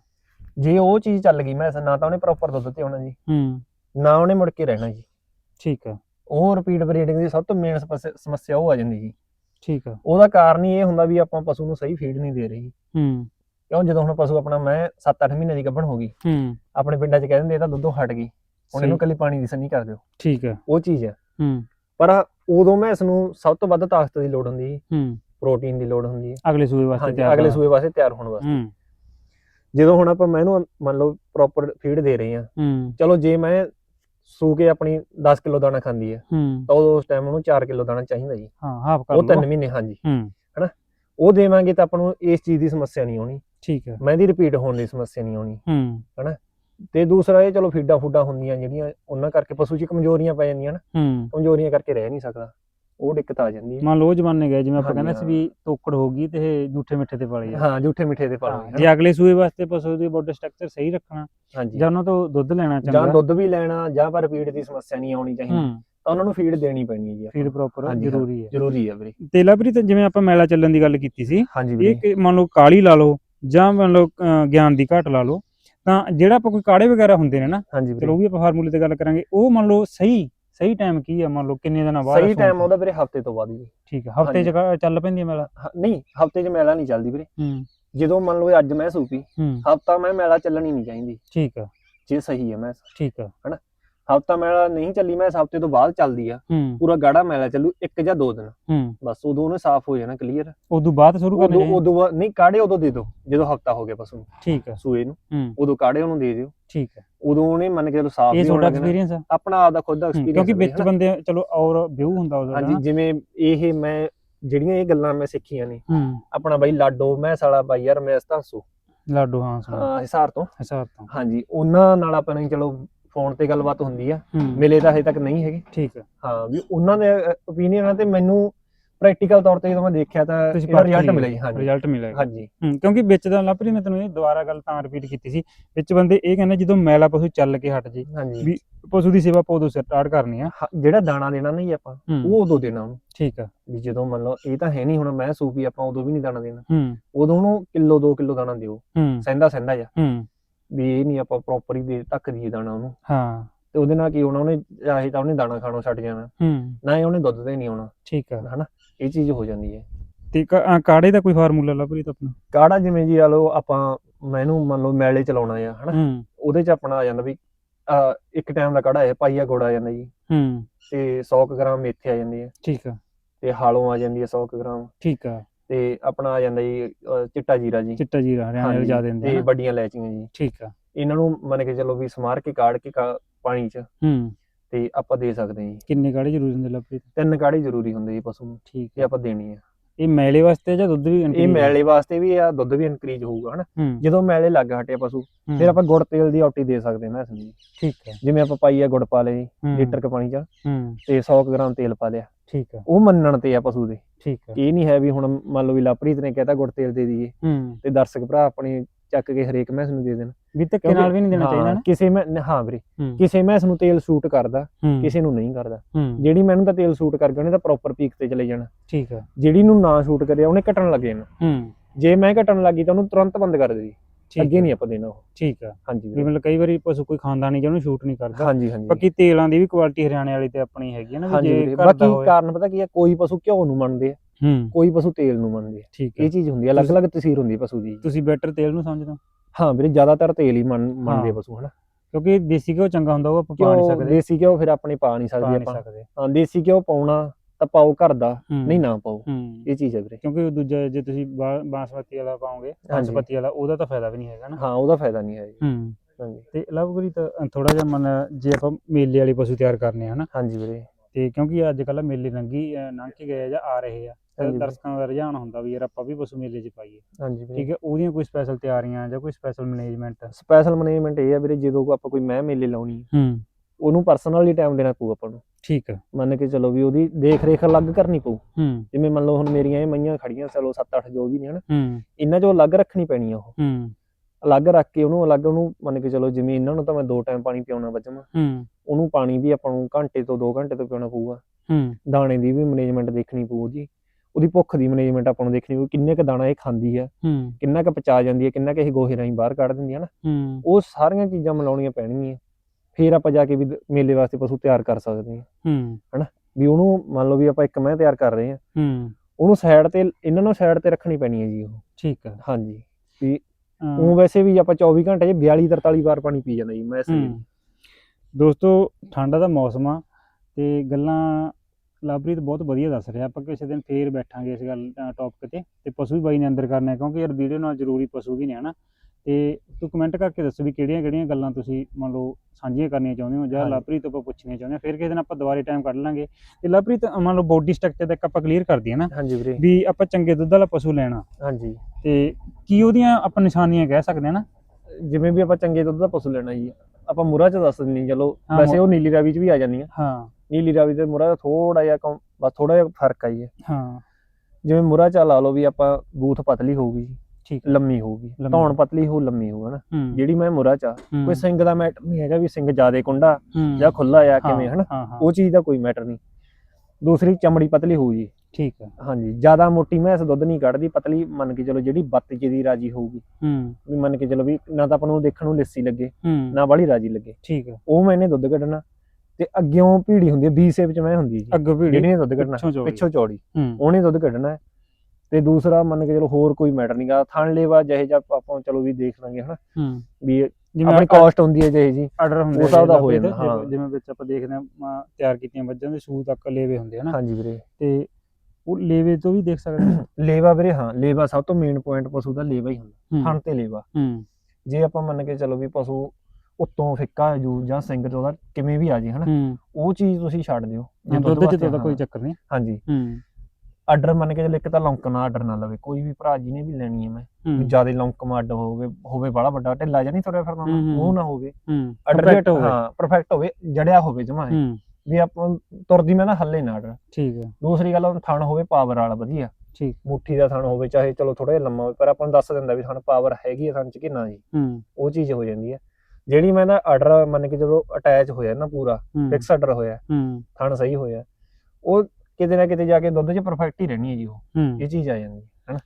ਜੇ ਉਹ ਚੀਜ਼ ਚੱਲ ਗਈ ਮੈਂ ਨਾ ਤਾਂ ਉਹਨੇ ਪ੍ਰੋਪਰ ਦੁੱਧ ਤੇ ਆਉਣਾ ਜੀ। ਹੂੰ। ਨਾ ਉਹਨੇ ਮੁੜ ਕੇ ਰਹਿਣਾ ਜੀ। ਠੀਕ ਹੈ ਉਹ ਰਿਪੀਟ ਬਰੀਡਿੰਗ ਦੀ ਸਭ ਤੋਂ ਮੇਨ ਸਮੱਸਿਆ ਉਹ ਆ ਜਾਂਦੀ ਜੀ। ਠੀਕ ਹੈ ਉਹਦਾ ਕਾਰਨ ਹੀ ਇਹ ਹੁੰਦਾ ਵੀ ਆਪਾਂ ਪਸ਼ੂ ਨੂੰ ਸਹੀ ਫੀਡ ਨਹੀਂ ਦੇ ਰਹੇ ਹੂੰ। ਕਿਉਂ? ਜਦੋਂ ਹੁਣ ਪਸ਼ੂ ਆਪਣਾ ਮੈਂ 7-8 ਮਹੀਨੇ ਦੀ ਗੱਭਣ ਹੋ ਗਈ। ਹੂੰ। ਆਪਣੇ ਪਿੰਡਾਂ 'ਚ ਕਹਿ ਦਿੰਦੇ ਇਹ ਤਾਂ ਦੁੱਧੋਂ ਹਟ ਗਈ। ਹੁਣ ਇਹਨੂੰ ਕੱਲੀ ਪਾਣੀ ਦੀ ਸੰਨੀ ਕਰ ਦਿਓ। ਠੀਕ ਹੈ ਉਹ ਚੀਜ਼ ਹੈ ਹੂੰ। ਪਰ ਉਦੋਂ ਮੈਂ ਇਸ ਨੂੰ ਸਭ ਤੋਂ ਵੱਧ ਤਾਕਤ ਦੀ ਲੋੜ ਹੁੰਦੀ ਹੈ ਹੂੰ। ਪ੍ਰੋਟੀਨ ਦੀ ਲੋੜ ਹੁੰਦੀ ਹੈ ਅਗਲੇ ਸੂਏ ਵਾਸਤੇ ਹਾਂਜੀ ਤਿਆਰ ਅਗਲੇ। ਸੂਏ ਵਾਸਤੇ ਤਿਆਰ ਹੋਣ ਵਾਸਤੇ। ਹੂੰ। ਜਦੋਂ ਹੁਣ ਆਪਾਂ ਮੈਨੂੰ ਮੰਨ ਲਓ ਪ੍ਰੋਪਰ ਫੀਡ ਦੇ ਰਹੇ ਹਾਂ। ਹੂੰ। ਚਲੋ ਜੇ ਮੈਂ ਸੂ ਕੇ ਆਪਣੀ 10 ਕਿਲੋ ਦਾਣਾ ਖਾਂਦੀ ਹੈ ਹੂੰ। ਤਾਂ ਉਦੋਂ ਉਸ ਟਾਈਮ ਉਹਨੂੰ 4 ਕਿਲੋ ਦਾਣਾ ਚਾਹੀਦਾ ਜੀ। ਹਾਂ ਹਾਫ ਕਰ ਉਹ ਲਓ। 3 ਮਹੀਨੇ ਹਾਂਜੀ। ਹੂੰ। ਉਹ ਦੇਵਾਂਗੇ ਤਾਂ ਆਪਾਂ ਨੂੰ ਇਸ ਚੀਜ਼ ਦੀ ਸਮੱਸਿਆ ਨਹੀਂ ਆਉਣੀ। ਠੀਕ ਹੈ। ਮਹਿੰਦੀ ਰਿਪੀਟ ਹੋਣ ਦੀ ਸਮੱਸਿਆ ਨਹੀਂ ਆਉਣੀ। ਹੂੰ। ਤੇ ਦੂਸਰਾ ਇਹ ਚਲੋ ਫੀਡਾਂ ਫੂਡਾਂ ਹੁੰਦੀਆਂ ਜਿਹੜੀਆਂ ਉਹਨਾਂ ਕਰਕੇ ਪਸ਼ੂ 'ਚ ਕਮਜ਼ੋਰੀਆਂ ਪੈ ਜਾਂਦੀਆਂ ਨਾ ਹੂੰ। ਕਮਜ਼ੋਰੀਆਂ ਕਰਕੇ ਰਹਿ ਨਹੀਂ ਸਕਦਾ ਉਹ ਦਿੱਕਤ ਆ ਜਾਂਦੀ ਹੈ। ਮੰਨ ਲਓ ਉਹ ਜਮਾਨੇ ਗਏ ਜਿਵੇਂ ਆਪਾਂ ਹਾਂਜੀ, ਕਹਿੰਦੇ ਸੀ ਵੀ ਤੋਕੜ ਹੋ ਗਈ ਤੇ ਇਹ ਝੂਠੇ ਮਿੱਠੇ ਤੇ ਪਾਲੀ ਆ ਹਾਂ ਝੂਠੇ ਮਿੱਠੇ ਦੇ ਹਾਂ, ਪਾਲੋ ਜੇ ਅਗਲੇ ਸੂਏ ਵਾਸਤੇ ਪਸ਼ੂ ਦੀ ਬੋਡੀ ਸਟਰਕਚਰ ਸਹੀ ਰੱਖਣਾ ਹਾਂਜੀ। ਜਾਂ ਉਹਨਾਂ ਤੋਂ ਦੁੱਧ ਲੈਣਾ ਜਾਂ ਚੰਗਾ। ਦੁੱਧ ਵੀ ਲੈਣਾ ਜਾਂ ਪਰ ਫੀਡ ਦੀ ਸਮੱਸਿਆ ਨਹੀਂ ਆਉਣੀ ਚਾਹੀਦੀ ਹੂੰ। ਤਾਂ ਉਹਨਾਂ ਨੂੰ ਫੀਡ ਦੇਣੀ ਪੈਣੀ ਹੈ ਜੀ ਆਪਾਂ ਫੀਡ। ਪ੍ਰੋਪਰ ਹਾਂਜੀ, ਹਾਂ। ਜ਼ਰੂਰੀ ਹੈ। ਜ਼ਰੂਰੀ ਹੈ ਵੀਰੇ। ਤੇ ਲਵਪ੍ਰੀਤ ਜਿਵੇਂ ਆਪਾਂ ਮੈਲਾ ਚੱਲਣ ਦੀ ਗੱਲ ਕੀਤੀ ਸੀ ਹਾਂਜੀ ਇਹ ਵੀਰੇ। ਕਿ ਮੰਨ ਲਓ ਕਾਲੀ ਲਾ ਲਓ ਜਾਂ ਮੰਨ ਲਓ ਅਹ, ਗਿਆਨ ਦੀ ਘਾਟ ਲਾ ਲਓ ਤਾਂ ਜਿਹੜਾ ਆਪਾਂ ਕੋਈ ਕਾੜੇ ਵਗੈਰਾ ਹੁੰਦੇ ਨੇ ਨਾ ਹਾਂਜੀ ਚਲੋ ਵੀਰੇ ਉਹ ਵੀ ਆਪਾਂ ਫਾਰਮੂਲੇ ਤੇ ਗੱਲ ਕਰਾਂਗੇ ਉਹ ਮੰਨ ਲਓ ਸਹੀ ਸਹੀ ਟਾਈਮ ਕੀ ਆ ਮੰਨ ਲਓ ਕਿੰਨੇ ਦਿਨਾਂ ਬਾਅਦ ਸਹੀ ਟਾਈਮ? ਉਹਦਾ ਵੀਰੇ ਹਫ਼ਤੇ ਤੋਂ ਬਾਅਦ ਜੀ। ਠੀਕ ਹੈ ਹਫ਼ਤੇ ਚ ਚੱਲ ਪੈਂਦੀ ਹੈ ਮੈਲਾ? ਹ- ਨਹੀਂ ਹਫ਼ਤੇ 'ਚ ਮੈਲਾ ਨਹੀਂ ਚੱਲਦੀ ਵੀਰੇ। ਹੂੰ। ਜਦੋਂ ਮੰਨ ਲਓ ਅੱਜ ਮੈਂ ਸੂਪੀ ਹੂੰ। ਹਫਤਾ ਮੈਂ ਮੈਲਾ ਚੱਲਣੀ ਨਹੀਂ ਚਾਹੀਦੀ। ਠੀਕ ਹੈ ਜੇ ਸਹੀ ਹੈ ਮੈਂ ਠੀਕ ਹੈ ਹਫਤਾ ਮੈਲਾ ਨਹੀਂ ਚੱਲੀ ਮੈਂ ਹਫ਼ਤੇ ਤੋਂ ਬਾਅਦ ਚੱਲਦੀ ਆ। ਹੂੰ। ਪੂਰਾ ਗਾੜਾ ਮੈਲਾ ਚੱਲੂ ਇੱਕ ਜਾਂ ਦੋ ਦਿਨ। ਹੂੰ। ਬਸ ਉਦੋਂ ਉਹਨੇ ਸਾਫ਼ ਹੋ ਜਾਣਾ ਕਲੀਅਰ ਉਦੋਂ ਬਾਅਦ ਸ਼ੁਰੂ ਕਰਨੇ ਉਦੋਂ ਚਾਹੀਦੇ? ਉਦੋਂ ਬਾਅਦ- ਨਹੀਂ ਕਾੜੇ ਉਦੋਂ ਦੇ ਦਿਓ ਜਦੋਂ ਹਫਤਾ ਹੋ ਗਿਆ ਪਸ਼ੂ ਨੂੰ ਠੀਕ ਹੈ ਸੂਏ ਨੂੰ। ਹੂੰ। ਉਦੋਂ ਕਾੜੇ ਉਹਨੂੰ ਦੇ ਦਿਓ। ਠੀਕ ਹੈ ਉਦੋਂ ਉਹਨੇ ਮੰਨ ਕੇ ਚਲੋ ਸਾਫ਼ ਇਹ ਵੀ ਹੋਣ ਤੁਹਾਡਾ ਐਕਸਪੀਰੀਅੰਸ ਆ? ਆਪਣਾ ਆਪਦਾ ਖੁਦ ਦਾ ਹੂੰ, ਐਕਸਪੀਰੀਅੰਸ ਕਿਉਂਕਿ ਵਿੱਚ ਬੰਦੇ ਚਲੋ ਔਰ ਵਿਊ ਹੁੰਦਾ ਉਹਦਾ ਹਾਂਜੀ। ਜਿਵੇਂ ਇਹ ਮੈਂ ਜਿਹੜੀਆਂ ਇਹ ਗੱਲਾਂ ਮੈਂ ਸਿੱਖੀਆਂ ਨੇ। ਹੂੰ। ਆਪਣਾ ਬਾਈ ਲਾਡੋ ਮੈਂ ਸਾਲਾ ਬਾਈ ਯਾਰ ਮੈਂ ਸਤਾਂਸੂ ਲਾਡੋ ਹਾਂ ਸੁਣ ਹਿਸਾਰ ਤੋਂ। ਹਿਸਾਬ ਤੋਂ। ਹਾਂਜੀ ਉਹਨਾਂ ਨਾਲ ਆਪਾਂ ਨੇ ਚਲੋ ਫੋਨ ਤੇ ਗੱਲਬਾਤ ਹੁੰਦੀ ਆ। ਮਿਲੇ ਤਾਂ ਹਜੇ ਤੱਕ ਨਹੀਂ ਹੈਗੇ। ਠੀਕ ਹੈ ਹਾਂ ਵੀ ਉਹਨਾਂ ਦੇ ਓਪੀਨੀਅਨ ਤੇ ਮੈਨੂੰ ਪ੍ਰੈਕਟੀਕਲ ਤੌਰ ਤੇ ਜਦੋਂ ਮੈਂ ਦੇਖਿਆ ਤਾਂ ਇਹਦਾ ਰਿਜ਼ਲਟ ਮਿਲਿਆ ਜੀ ਹਾਂਜੀ। ਰਿਜ਼ਲਟ ਮਿਲੇਗਾ ਹਾਂਜੀ। ਕਿਉਂਕਿ ਵਿੱਚ ਦਾ ਲਾਪਰੀ ਮੈਂ ਤੈਨੂੰ ਇਹ ਦੁਬਾਰਾ ਗੱਲ ਤਾਂ ਰਿਪੀਟ ਕੀਤੀ ਸੀ। ਵਿੱਚ ਬੰਦੇ ਇਹ ਕਹਿੰਦੇ ਜਦੋਂ ਮੈਲਾ ਪਸ਼ੂ ਚੱਲ ਕੇ ਹਟ ਜੇ ਹਾਂਜੀ। ਵੀ ਪਸ਼ੂ ਦੀ ਸੇਵਾ ਆਪਾਂ ਉਦੋਂ ਸਟਾਰਟ ਕਰਨੀ ਆ। ਜਿਹੜਾ ਦਾਣਾ ਦੇਣਾ ਨਹੀਂ ਆਪਾਂ ਉਹ ਉਦੋਂ ਦੇਣਾ ਉਹਨੂੰ। ਠੀਕ ਆ। ਵੀ ਜਦੋਂ ਮੰਨ ਲਓ ਇਹ ਤਾਂ ਹੈ ਨਹੀਂ ਹੁਣ ਮੈਂ ਸੂਪੀ ਆਪਾਂ ਉਦੋਂ ਵੀ ਨਹੀਂ ਦਾਣਾ ਦੇਣਾ। ਉਦੋਂ ਉਹਨੂੰ ਕਿਲੋ 2 ਕਿਲੋ ਦਾਣਾ ਦਿਓ। ਹੂੰ। ਸਹਿੰਦਾ ਸਹਿੰਦਾ ਜਾ ਵੀ ਇਹ ਨਹੀਂ ਆਪਾਂ ਪ੍ਰੋਪਰ ਹੀ ਦੇ ਤੱਕ ਦੀ ਦਾਣਾ ਉਹਨੂੰ। ਹਾਂ। ਤੇ ਉਹਦੇ ਨਾਲ ਕੀ ਹੋਣਾ ਉਹਨੇ ਚਾਹੇ ਤਾਂ ਉਹਨੇ ਦਾਣਾ ਖਾਣੋਂ ਛੱਡ ਜਾਣਾ। ਹੂੰ। ਨਾ ਹੀ ਉਹਨੇ ਦੁੱਧ ਤੇ ਨਹੀਂ ਆਉਣਾ। ਠੀਕ ਆ। ਹਨਾ? ਇਹ ਚੀਜ਼ ਹੋ ਜਾਂਦੀ ਹੈ। ਤੇ ਕ- ਕਾੜੇ ਦਾ ਕੋਈ ਫਾਰਮੂਲਾ ਲਾਪਰੀ ਤਾਂ ਆਪਣਾ? ਕਾੜਾ ਜਿਵੇਂ ਜੀ ਆ ਲਓ ਆਪਾਂ ਮੈਨੂੰ ਮੰਨ ਲਓ ਮੈਲੇ ਚਲਾਉਣਾ ਆ ਹਨਾ? ਹੂੰ। ਉਹਦੇ ਚ ਆਪਣਾ ਆ ਜਾਂਦਾ ਵੀ ਅਹ ਇੱਕ ਟਾਈਮ ਦਾ ਕਾੜਾ ਹੈ ਪਾਈਆ ਗੁੜ ਆ ਜਾਂਦਾ ਜੀ। ਹੂੰ। ਤੇ 100 ਕੁ ਗ੍ਰਾਮ ਮੇਥੇ ਆ ਜਾਂਦੀ ਹੈ ਠੀਕ ਆ। ਤੇ ਹਾਲੋਂ ਆ ਜਾਂਦੀ ਹੈ 100 ਕੁ ਗ੍ਰਾਮ। ਠੀਕ ਆ। ਤੇ ਆਪਣਾ ਆ ਜਾਂਦਾ ਜੀ ਅਹ ਚਿੱਟਾ ਜੀਰਾ ਜੀ। ਚਿੱਟਾ ਜੀਰਾ ਹਰਿਆਣੇ ਵਾਲੇ ਹਾਂਜੀ, ਜਾ ਦਿੰਦੇ ਤੇ ਆ ਵੱਡੀਆਂ ਇਲਾਇਚੀਆਂ ਜੀ। ਠੀਕ ਆ। ਇਹਨਾਂ ਨੂੰ ਮੰਨ ਕੇ ਚੱਲੋ ਵੀ ਸਮਾਰ ਕੇ ਕਾੜ ਕੇ ਕਾ- ਪਾਣੀ 'ਚ। ਹੂੰ। ਤੇ ਆਪਾਂ ਦੇ ਸਕਦੇ ਹਾਂ ਜੀ। ਕਿੰਨੇ ਕਾੜੇ ਜ਼ਰੂਰੀ ਹੁੰਦੇ ਲਵਪ੍ਰੀਤ ਤਿੰਨ ਕਾੜੀ ਜ਼ਰੂਰੀ ਹੁੰਦੇ ਜੀ ਪਸ਼ੂ ਨੂੰ। ਠੀਕ ਇਹ ਹੈ ਆਪਾਂ ਦੇਣੀ ਆ। ਇਹ ਮੈਲੇ ਵਾਸਤੇ ਜਾਂ ਦੁੱਧ ਵੀ ਇਹ? ਮੈਲੇ ਵਾਸਤੇ ਵੀ ਆ ਦੁੱਧ ਵੀ ਇਨਕਰੀਜ਼ ਹੋਊਗਾ ਹਨਾ? ਹੂੰ। ਜਦੋਂ ਮੈਲੇ ਲੱਗ ਹਟੇ ਪਸ਼ੂ ਫਿਰ ਆਪਾਂ ਗੁੜ ਤੇਲ ਦੀ ਔਟੀ ਦੇ ਸਕਦੇ ਹਾਂ ਮੈਸ ਨੂੰ ਜੀ। ਠੀਕ ਹੈ ਜਿਵੇਂ ਆਪਾਂ ਪਾਈ ਆ ਗੁੜ ਪਾ ਲਏ ਹੂੰ, ਲੀਟਰ ਕ ਪਾਣੀ 'ਚ। ਹੂੰ। ਤੇ 100 ਕੁ ਗ੍ਰਾਮ ਤੇਲ ਪਾ ਲਿਆ। ਠੀਕ ਹੈ ਉਹ ਮੰਨਣ ਤੇ ਆ ਪਸ਼ੂ ਦੇ। ਠੀਕ ਹੈ ਇਹ ਨਹੀਂ ਹੈ ਵੀ ਹੁਣ ਮੰਨ ਲਓ ਵੀ ਲਾਪਰੀਤ ਨੇ ਕਹਿਤਾ ਗੁੜ ਤੇਲ ਦੇ ਦਈਏ ਹੂੰ। ਤੇ ਦਰਸ਼ਕ ਭਰਾ ਆਪਣੇ ਚੱਕ ਕੇ ਹਰੇਕ ਮੈਸ ਨੂੰ ਦੇ ਦੇਣ। ਵੀ ਧੱਕੇ ਨਾਲ ਵੀ ਨਹੀਂ ਦੇਣਾ ਚਾਹੀਦਾ ਨਾ? ਕਿਸੇ ਮੈਂ ਹਾਂ ਵੀਰੇ। ਕਿਸੇ ਮੈਸ ਨੂੰ ਤੇਲ ਸੂਟ ਕਰਦਾ ਕਿਸੇ ਨੂੰ ਨਹੀਂ ਕਰਦਾ। ਜਿਹੜੀ ਮੈਨੂੰ ਤਾਂ ਤੇਲ ਸੂਟ ਕਰ ਗਿਆ ਉਹਨੇ ਤਾਂ ਪ੍ਰੋਪਰ ਪੀਕ ਤੇ ਚਲੇ ਜਾਣਾ। ਠੀਕ ਹੈ ਜਿਹੜੀ ਨੂੰ ਨਾ ਸੂਟ ਕਰਿਆ ਉਹਨੇ ਘਟਣ ਲੱਗ ਹੂੰ। ਜੇ ਮੈਂ ਘਟਣ ਲੱਗੀ ਤਾਂ ਉਹਨੂੰ ਤੁਰੰਤ ਬੰਦ ਕਰ ਦੇਈ ਅੱਗੇ ਨਹੀਂ ਆਪਾਂ ਦੇਣਾ ਉਹ। ਠੀਕ ਹੈ ਹਾਂਜੀ ਵੀ ਵੀਰੇ ਮਤਲਬ ਕਈ ਵਾਰੀ ਪਸ਼ੂ ਕੋਈ ਖਾਂਦਾ ਨਹੀਂ ਜਿਹਨੂੰ ਸ਼ੂਟ ਨਹੀਂ ਕਰਦਾ। ਹਾਂਜੀ ਹਾਂਜੀ। ਬਾਕੀ ਤੇਲਾਂ ਦੀ ਵੀ ਕੁਆਲਿਟੀ ਹਰਿਆਣੇ ਵਾਲੀ ਤੇ ਆਪਣੀ ਹੈਗੀ ਹੈ ਨਾ ਵੀ ਹਾਂਜੀ ਜੇ ਵੀਰੇ ਘਰ ਦਾ ਬਾਕੀ ਕਾਰਨ ਪਤਾ ਕੀ ਹੈ ਕੋਈ ਪਸ਼ੂ ਘਿਓ ਨੂੰ ਮੰਨਦੇ ਆ ਹੂੰ। ਕੋਈ ਪਸ਼ੂ ਤੇਲ ਨੂੰ ਮੰਨਦੇ ਆ। ਠੀਕ ਹੈ। ਇਹ ਚੀਜ਼ ਹੁੰਦੀ ਹੈ ਅਲੱਗ-ਅਲੱਗ ਤਸੀਰ ਹੁੰਦੀ ਹੈ ਪਸ਼ੂ ਦੀ। ਤੁਸੀਂ ਬੈਟਰ ਤੇਲ ਨੂੰ ਸਮਝਦੇ ਹੋ? ਹਾਂ ਵੀਰੇ ਜ਼ਿਆਦਾਤਰ ਤੇਲ ਹੀ ਮੰਨ- ਮੰਨਦੇ ਆ। ਪਸ਼ੂ ਹਨਾ। ਕਿਉਂਕਿ ਦੇਸੀ ਘਿਓ ਚੰਗਾ ਹੁੰਦਾ ਉਹ ਆਪਾਂ ਪਾ ਨਹੀਂ ਘਿਓ ਸਕਦੇ। ਦੇਸੀ ਘਿਓ ਫਿਰ ਆਪਣੇ ਪਾ ਨਹੀਂ ਪਾ ਸਕਦੇ ਨਹੀਂ ਆਪਾਂ। ਸਕਦੇ। ਹਾਂ ਦੇਸੀ ਘਿਓ ਪਾਉਣਾ ਤਾਂ ਪਾਓ ਘਰ ਦਾ। ਹੂੰ, ਨਹੀਂ ਨਾ ਪਾਓ। ਹੂੰ। ਇਹ ਚੀਜ਼ ਹੈ ਵੀਰੇ। ਕਿਉਂਕਿ ਉਹ ਦੂਜਾ ਜੇ ਤੁਸੀਂ ਬਾ- ਬਾਸਮਤੀ ਵਾਲਾ ਪਾਓਗੇ ਬਾਸਮਤੀ ਵਾਲਾ ਉਹਦਾ ਤਾਂ ਫਾਇਦਾ ਵੀ ਨਹੀਂ ਹੈਗਾ ਨਾ। ਹਾਂ ਉਹਦਾ ਫਾਇਦਾ ਨਹੀਂ ਹੈ ਜੀ। ਹੂੰ। ਹਾਂਜੀ। ਤੇ ਲਵਗੁਰੀ ਤਾਂ ਥੋੜਾ ਜਿਹਾ ਮਨ ਜੇ ਆਪਾਂ ਮੇਲੇ ਵਾਲੇ ਪਸ਼ੂ ਤਿਆਰ ਕਰਨੇ ਆ ਹਨਾ। ਹਾਂਜੀ ਵੀਰੇ। ਤੇ ਕਿਉਂਕਿ ਅੱਜ ਕੱਲ੍ਹ ਮੇਲੇ ਲੰਗੀ ਲੰਘ ਕੇ ਗਏ ਆ ਜਾਂ ਆ ਰਹੇ ਆ ਤਾਂ ਹਾਂਜੀ ਵੀਰੇ। ਦਰਸ਼ਕਾਂ ਦਾ ਰੁਝਾਨ ਹੁੰਦਾ ਵੀ ਯਾਰ ਆਪਾਂ ਵੀ ਪਸ਼ੂ ਮੇਲੇ 'ਚ ਪਾਈਏ। ਹਾਂਜੀ ਵੀਰੇ। ਠੀਕ ਹੈ ਉਹਦੀਆਂ ਕੋਈ ਸਪੈਸ਼ਲ ਤਿਆਰੀਆਂ ਜਾਂ ਕੋਈ ਸਪੈਸ਼ਲ ਮੈਨੇਜਮੈਂਟ ਸਪੈਸ਼ਲ ਮੈਨੇਜਮੈਂਟ ਇਹ ਹੈ ਵੀਰੇ ਜਦੋਂ ਆਪਾਂ ਕੋਈ ਮੈਂ ਮੇਲੇ ਲਾਉਣੀ ਹੂੰ। ਉਹਨੂੰ ਪਰਸਨਲੀ ਟਾਈਮ ਦੇਣਾ ਪਊ ਆਪਾਂ ਨੂੰ। ਠੀਕ ਮੰਨ ਕੇ ਚਲੋ ਵੀ ਉਹਦੀ ਦੇਖ ਰੇਖ ਅਲੱਗ ਕਰਨੀ ਪਊ। ਹੂੰ। ਜਿਵੇਂ ਮੰਨ ਲਓ ਹੁਣ ਮੇਰੀਆਂ ਇਹ ਮਈਆਂ ਖੜੀਆਂ ਚਲੋ 7-8 ਜੋ ਵੀ ਨੇ ਹਨ। ਹੂੰ। ਇਹਨਾਂ ਚੋਂ ਅਲੱਗ ਰੱਖਣੀ ਪੈਣੀ ਆ ਉਹ। ਹੂੰ। ਅਲੱਗ ਰੱਖ ਕੇ ਉਹਨੂੰ ਅਲੱਗ ਉਹਨੂੰ ਮੰਨ ਕੇ ਚਲੋ ਜਿਵੇਂ ਇਹਨਾਂ ਨੂੰ ਤਾਂ ਮੈਂ ਦੋ ਟਾਈਮ ਪਾਣੀ ਪਿਆਉਣਾ ਬੱਚਾ ਹੂੰ। ਉਹਨੂੰ ਪਾਣੀ ਵੀ ਆਪਾਂ ਨੂੰ ਘੰਟੇ ਤੋਂ 2 ਘੰਟੇ ਤੋਂ ਪਿਆਉਣਾ ਪਊਗਾ। ਹੂੰ। ਦਾਣੇ ਦੀ ਵੀ ਮੈਨੇਜਮੈਂਟ ਦੇਖਣੀ ਪਊ ਉਹਦੀ। ਉਹਦੀ ਭੁੱਖ ਦੀ ਮੈਨੇਜਮੈਂਟ ਆਪਾਂ ਨੂੰ ਦੇਖਣੀ ਪਊ ਕਿੰਨੇ ਕ ਦਾਣਾ ਇਹ ਖਾਂਦੀ ਹੂੰ। ਕਿੰਨਾ ਕ ਪਚਾ ਜਾਂਦੀ ਹੈ ਕਿੰਨਾ ਕ ਇਹ ਗੋਹੇ ਰਾਹੀਂ ਬਾਹਰ ਕੱਢ ਦਿੰਦੀ ਹੈ ਨਾ ਹੂੰ। ਉਹ ਸਾਰੀਆਂ ਚੀਜ਼ਾਂ ਮਿਲਾਉਣੀਆਂ ਪੈਣਗੀਆਂ। ਫਿਰ ਆਪਾਂ ਜਾ ਕੇ ਵੀ ਦ- ਮੇਲੇ ਵਾਸਤੇ ਪਸ਼ੂ ਤਿਆਰ ਕਰ ਸਕਦੇ ਹਾਂ। ਹੂੰ। ਵੀ ਉਹਨੂੰ ਮੰਨ ਲਓ ਵੀ ਆਪਾਂ ਇੱਕ ਮੈਂ ਤਿਆਰ ਕਰ ਰਹੇ ਹਾਂ। ਹੂੰ। ਉਹਨੂੰ ਸਾਈਡ ਤੇ ਇਹਨਾਂ ਨੂੰ ਸਾਈਡ ਤੇ ਰੱਖਣੀ ਪੈਣੀ ਹੈ ਜੀ ਉਹ। ਠੀਕ ਹੈ ਹਾਂਜੀ। ਅਹ, ਉਹ ਵੈਸੇ ਵੀ ਆਪਾਂ 24 ਘੰਟੇ 'ਚ 42 43 ਵਾਰ ਪਾਣੀ ਪੀ ਜਾਂਦਾ ਜੀ ਮੈਂ ਹੂੰ। ਦੋਸਤੋ ਠੰਡ ਦਾ ਮੌਸਮ ਆ ਤੇ ਗੱਲਾਂ ਲਵਪ੍ਰੀਤ ਬਹੁਤ ਵਧੀਆ ਦੱਸ ਰਿਹਾ। ਆਪਾਂ ਕਿਸੇ ਦਿਨ ਫੇਰ ਬੈਠਾਂਗੇ ਇਸ ਗੱਲ ਟੌਪਿਕ ਤੇ ਤੇ ਪਸ਼ੂ ਵੀ ਬਾਈ ਨੇ ਅੰਦਰ ਕਰਨੇ ਆ, ਕਿਉਂਕਿ ਯਾਰ ਵੀਡੀਓ ਨਾਲ ਜ਼ਰੂਰੀ ਪਸ਼ੂ ਵੀ ਨੇ ਹਨਾ? ਤੇ ਤੂੰ ਕਮੈਂਟ ਕਰਕੇ ਦੱਸੋ ਵੀ ਕਿਹੜੀਆਂ ਕਿਹੜੀਆਂ ਗੱਲਾਂ ਤੁਸੀਂ ਮੰਨ ਲਓ ਸਾਂਝੀਆਂ ਕਰਨੀਆਂ ਚਾਹੁੰਦੇ ਹੋ ਜਾਂ। ਲਵਪ੍ਰੀਤ ਤੋਂ ਆਪਾਂ ਪੁੱਛਣੀਆਂ ਚਾਹੁੰਦੇ ਹੋ ਫਿਰ ਕਿਸੇ ਦਿਨ ਆਪਾਂ ਦੁਬਾਰੇ ਟਾਈਮ ਕੱਢ ਲਾਂਗੇ। ਤੇ ਲਵਪ੍ਰੀਤ ਮੰਨ ਲਓ ਬੋਡੀ ਸਟਰਕਚਰ ਤੱਕ ਆਪਾਂ ਕਲੀਅਰ ਕਰ ਦਈਏ ਨਾ ਹਾਂਜੀ ਵੀਰੇ। ਵੀ ਆਪਾਂ ਚੰਗੇ ਦੁੱਧ ਵਾਲਾ ਪਸ਼ੂ ਲੈਣਾ। ਹਾਂਜੀ। ਤੇ ਕੀ ਉਹਦੀਆਂ ਆਪਾਂ ਨਿਸ਼ਾਨੀਆਂ ਕਹਿ ਸਕਦੇ ਹਾਂ ਨਾ? ਜਿਵੇਂ ਵੀ ਆਪਾਂ ਚੰਗੇ ਦੁੱਧ ਦਾ ਪਸ਼ੂ ਲੈਣਾ ਜੀ ਆਪਾਂ ਮੁਰਾ 'ਚ ਦੱਸ ਦਿੰਨੀ ਚਲੋ ਹਾਂ, ਵੈਸੇ ਮੁ- ਉਹ ਨੀਲੀ ਰਾਵੀ 'ਚ ਵੀ ਆ ਜਾਂਦੀਆਂ। ਹਾਂ। ਨੀਲੀ ਰਾਵੀ ਤੇ ਮੁਰਾ ਦਾ ਥੋੜਾ ਜਿਹਾ ਬਸ ਥੋੜਾ ਜਿਹਾ ਫ਼ਰਕ ਆਈ ਹੈ ਹਾਂ। ਜਿਵੇਂ ਮੁਰਾ 'ਚ ਲਾ ਲਓ ਵੀ ਆਪਾਂ ਬੂਥ ਪਤਲੀ ਹੋਊਗੀ ਠੀਕ ਲੰਮੀ ਹੋਊਗੀ। ਲੰਮੀ। ਧੌਣ ਪਤਲੀ ਹੋ ਲੰਮੀ ਹੋਊ ਹਨਾ? ਜਿਹੜੀ ਮੈਂ ਮੁਰਾ 'ਚ ਆ ਕੋਈ ਸਿੰਘ ਦਾ ਮੈਟਰ ਨਹੀਂ ਹੈਗਾ ਵੀ ਸਿੰਘ ਜਿਆਦੇ ਕੁੰਡਾ ਜਾਂ ਖੁੱਲਾ ਆ ਕਿਵੇਂ ਹਨਾ? ਉਹ ਚੀਜ਼ ਦਾ ਕੋਈ ਮੈਟਰ ਨਹੀਂ। ਦੂਸਰੀ ਚਮੜੀ ਪਤਲੀ ਹੋਊ ਜੀ। ਠੀਕ ਹੈ। ਹਾਂਜੀ ਜ਼ਿਆਦਾ ਮੋਟੀ ਮੈਂਸ ਦੁੱਧ ਨਹੀਂ ਕੱਢਦੀ ਪਤਲੀ ਮੰਨ ਕੇ ਚਲੋ ਜਿਹੜੀ ਬੱਤ ਚ ਦੀ ਰਾਜੀ ਹੋਊਗੀ। ਹੂੰ। ਵੀ ਮੰਨ ਕੇ ਚਲੋ ਵੀ ਨਾ ਤਾਂ ਆਪਾਂ ਨੂੰ ਦੇਖਣ ਨੂੰ ਲਿੱਸੀ ਲੱਗੇ ਹੂੰ। ਨਾ ਬਾਹਲੀ ਰਾਜੀ ਲੱਗੇ। ਠੀਕ ਹੈ। ਉਹ ਮੈਨੇ ਦੁੱਧ ਕੱਢਣਾ ਤੇ ਅੱਗਿਓਂ ਭੀੜੀ ਹੁੰਦੀ ਹੈ ਬੀ ਸ਼ੇਪ ਚ ਮੈਂ ਹੁੰਦੀ ਜੀ। ਅੱਗੋਂ ਭੀੜੀ? ਜਿਹੜੀ ਨੇ ਦੁੱਧ ਕੱਢਣਾ ਪਿੱਛੋਂ ਚੌੜੀ। ਪਿੱਛੋਂ ਚੌੜੀ। ਹੂੰ। ਉਹਨੇ ਦੁੱਧ ਕੱਢਣਾ। ਹੈ। ਤੇ ਦੂਸਰਾ ਮੰਨ ਕੇ ਚਲੋ ਹੋਰ ਕੋਈ ਮੈਟਰ ਨਹੀਂਗਾ ਥਣ ਲੇਵਾ ਜਿਹੇ ਜਿਹਾ ਆਪਾਂ ਚਲੋ ਵੀ ਦੇਖ ਲਾਂਗੇ ਹਨਾ। ਹੂੰ। ਵੀ ਜਿਵੇਂ ਆਪਣੀ ਕਾਸਟ ਹੁੰਦੀ ਹੈ ਜਿਹੇ ਜੀ। ਆਰਡਰ ਹੁੰਦੇ ਉਸ ਦਾ ਆ ਹੋ ਜਾਂਦਾ, ਹਾਂ। ਜਿਵੇਂ ਵਿੱਚ ਆਪਾਂ ਦੇਖਦੇ ਅਮ, ਤਿਆਰ ਕੀਤੀਆਂ ਮੱਝਾਂ ਦੇ ਸੂ ਤੱਕ ਲੇਵੇ ਹੁੰਦੇ ਹਨਾ ਹਾਂਜੀ ਵੀਰੇ। ਤੇ ਉਹ ਲੇਵੇ ਤੋਂ ਵੀ ਦੇਖ ਸਕਦੇ ਲੇਵਾ ਵੀਰੇ ਹਾਂ ਲੇਵਾ ਸਭ ਤੋਂ ਮੇਨ ਪੁਆਇੰਟ ਪਸ਼ੂ ਦਾ ਲੇਵਾ ਹੀ ਹੁੰਦਾ। ਥਣ ਤੇ ਲੇਵਾ। ਹੂੰ। ਜੇ ਆਪਾਂ ਮੰਨ ਕੇ ਚਲੋ ਵੀ ਪਸ਼ੂ ਉੱਤੋਂ ਫਿੱਕਾ ਜੂ ਜਾਂ ਚ ਉਹਦਾ ਕਿਵੇਂ ਵੀ ਆ ਜੇ ਹਨਾ। ਉਹ ਚੀਜ਼ ਤੁਸੀਂ ਛੱਡ ਦਿਓ। ਜੇ ਦੁੱਧ ਚ ਤਾਂ ਕੋਈ ਚੱਕਰ ਨਹੀਂ। ਹਾਂਜੀ। ਹੂੰ। ਆਰਡਰ ਮੰਨ ਕੇ ਚਲੋ ਇੱਕ ਤਾਂ ਲੌਂਕਣਾ ਆਰਡਰ ਨਾ ਲਵੇ ਕੋਈ ਵੀ ਭਰਾ ਜੀ ਨੇ ਵੀ ਲੈਣੀ ਹੈ ਮੈਂ ਹੂੰ। ਜ਼ਿਆਦਾ ਲੌਂਕਮਾ ਅੱਡ ਹੋਵੇ ਹੋਵੇ ਬੜਾ ਵੱਡਾ ਢਿੱਲਾ ਜਾਂ ਨਹੀਂ ਤੁਰਿਆ ਹੂੰ, ਹੂੰ, ਉਹ ਨਾ ਹੋਵੇ। ਹੂੰ ਆਰਡਰ perfect ਹੋਵੇ। ਹਾਂ ਪਰਫੈਕਟ ਹੋਵੇ ਜੜਿਆ ਹੋਵੇ ਜਮਾ ਹੂੰ। ਵੀ ਆਪਾਂ ਤੁਰਦੀ ਮੈਂ ਨਾ ਹੱਲੇ ਨਾ ਆਰਡਰ। ਠੀਕ ਹੈ। ਦੂਸਰੀ ਗੱਲ ਉਹ ਥਣ ਹੋਵੇ ਪਾਵਰ ਵਾਲਾ ਵਧੀਆ। ਠੀਕ। ਮੁੱਠੀ ਦਾ ਥਣ ਹੋਵੇ ਚਾਹੇ ਚਲੋ ਥੋੜਾ ਜਿਹਾ ਲੰਮਾ ਹੋਵੇ ਪਰ ਆਪਾਂ ਨੂੰ ਦੱਸ ਦਿੰਦਾ ਵੀ ਥਣ ਪਾਵਰ ਹੈਗੀ ਹੈ ਥਣ ਚ ਕਿ ਨਾ ਜੀ। ਹੂੰ। ਉਹ ਚੀਜ਼ ਹੋ ਜਾਂਦੀ ਹੈ। ਜਿਹੜੀ ਮੈਂ ਨਾ ਆਰਡਰ ਮੰਨ ਕੇ ਜਦੋਂ ਅਟੈਚ ਹੋਇਆ ਨਾ ਪੂਰਾ ਹੂੰ। ਫਿਕਸ ਆਰਡਰ ਹੋਇਆ ਹੂੰ। ਥਣ ਸਹੀ ਹੋਇਆ। ਉਹ ਕਿਤੇ ਨਾ ਕਿਤੇ ਜਾ ਕੇ ਦੁੱਧ 'ਚ ਪਰਫੈਕਟ ਹੀ ਰਹਿਣੀ ਹੈ ਜੀ ਉਹ। ਹੂੰ। ਇਹ ਚੀਜ਼ ਆ ਜਾਂਦੀ ਹੈ ਹਨਾ?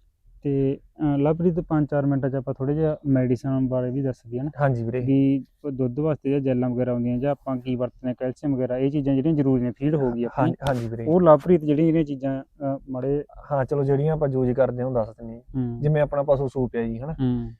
ਤੇ ਅਹ, ਲਵਪ੍ਰੀਤ 5-4 ਮਿੰਟਾਂ ਚ ਆਪਾਂ ਥੋੜੇ ਜਿਹਾ ਮੈਡੀਸਨ ਬਾਰੇ ਵੀ ਦੱਸ ਦਈਏ ਨਾ ਹਾਂਜੀ ਵੀਰੇ। ਵੀ ਦੁੱਧ ਵਾਸਤੇ ਜਾਂ ਜੈਲਾਂ ਵਗੈਰਾ ਹੁੰਦੀਆਂ ਜਾਂ ਆਪਾਂ ਕੀ ਵਰਤਨੇ ਕੈਲਸ਼ੀਅਮ ਵਗੈਰਾ ਇਹ ਚੀਜ਼ਾਂ ਜਿਹੜੀਆਂ ਜ਼ਰੂਰੀ ਨੇ ਫੀਡ ਹੋ ਗਈ ਆਪਣੀ। ਹਾਂਜੀ ਹਾਂਜੀ ਵੀਰੇ। ਉਹ ਲਵਪ੍ਰੀਤ ਜਿਹੜੀਆਂ ਜਿਹੜੀਆਂ ਚੀਜ਼ਾਂ ਮਾੜੇ ਹਾਂ ਚਲੋ ਜਿਹੜੀਆਂ ਆਪਾਂ ਯੂਜ਼ ਕਰਦੇ ਹਾਂ ਉਹ ਦੱਸ ਦਿੰਦੇ ਹਾਂ। ਹੂੰ। ਜਿਵੇਂ ਆਪਣਾ ਪਸ਼ੂ ਸੂਪ ਹੈ ਜੀ ਹਨਾ? ਹੂੰ।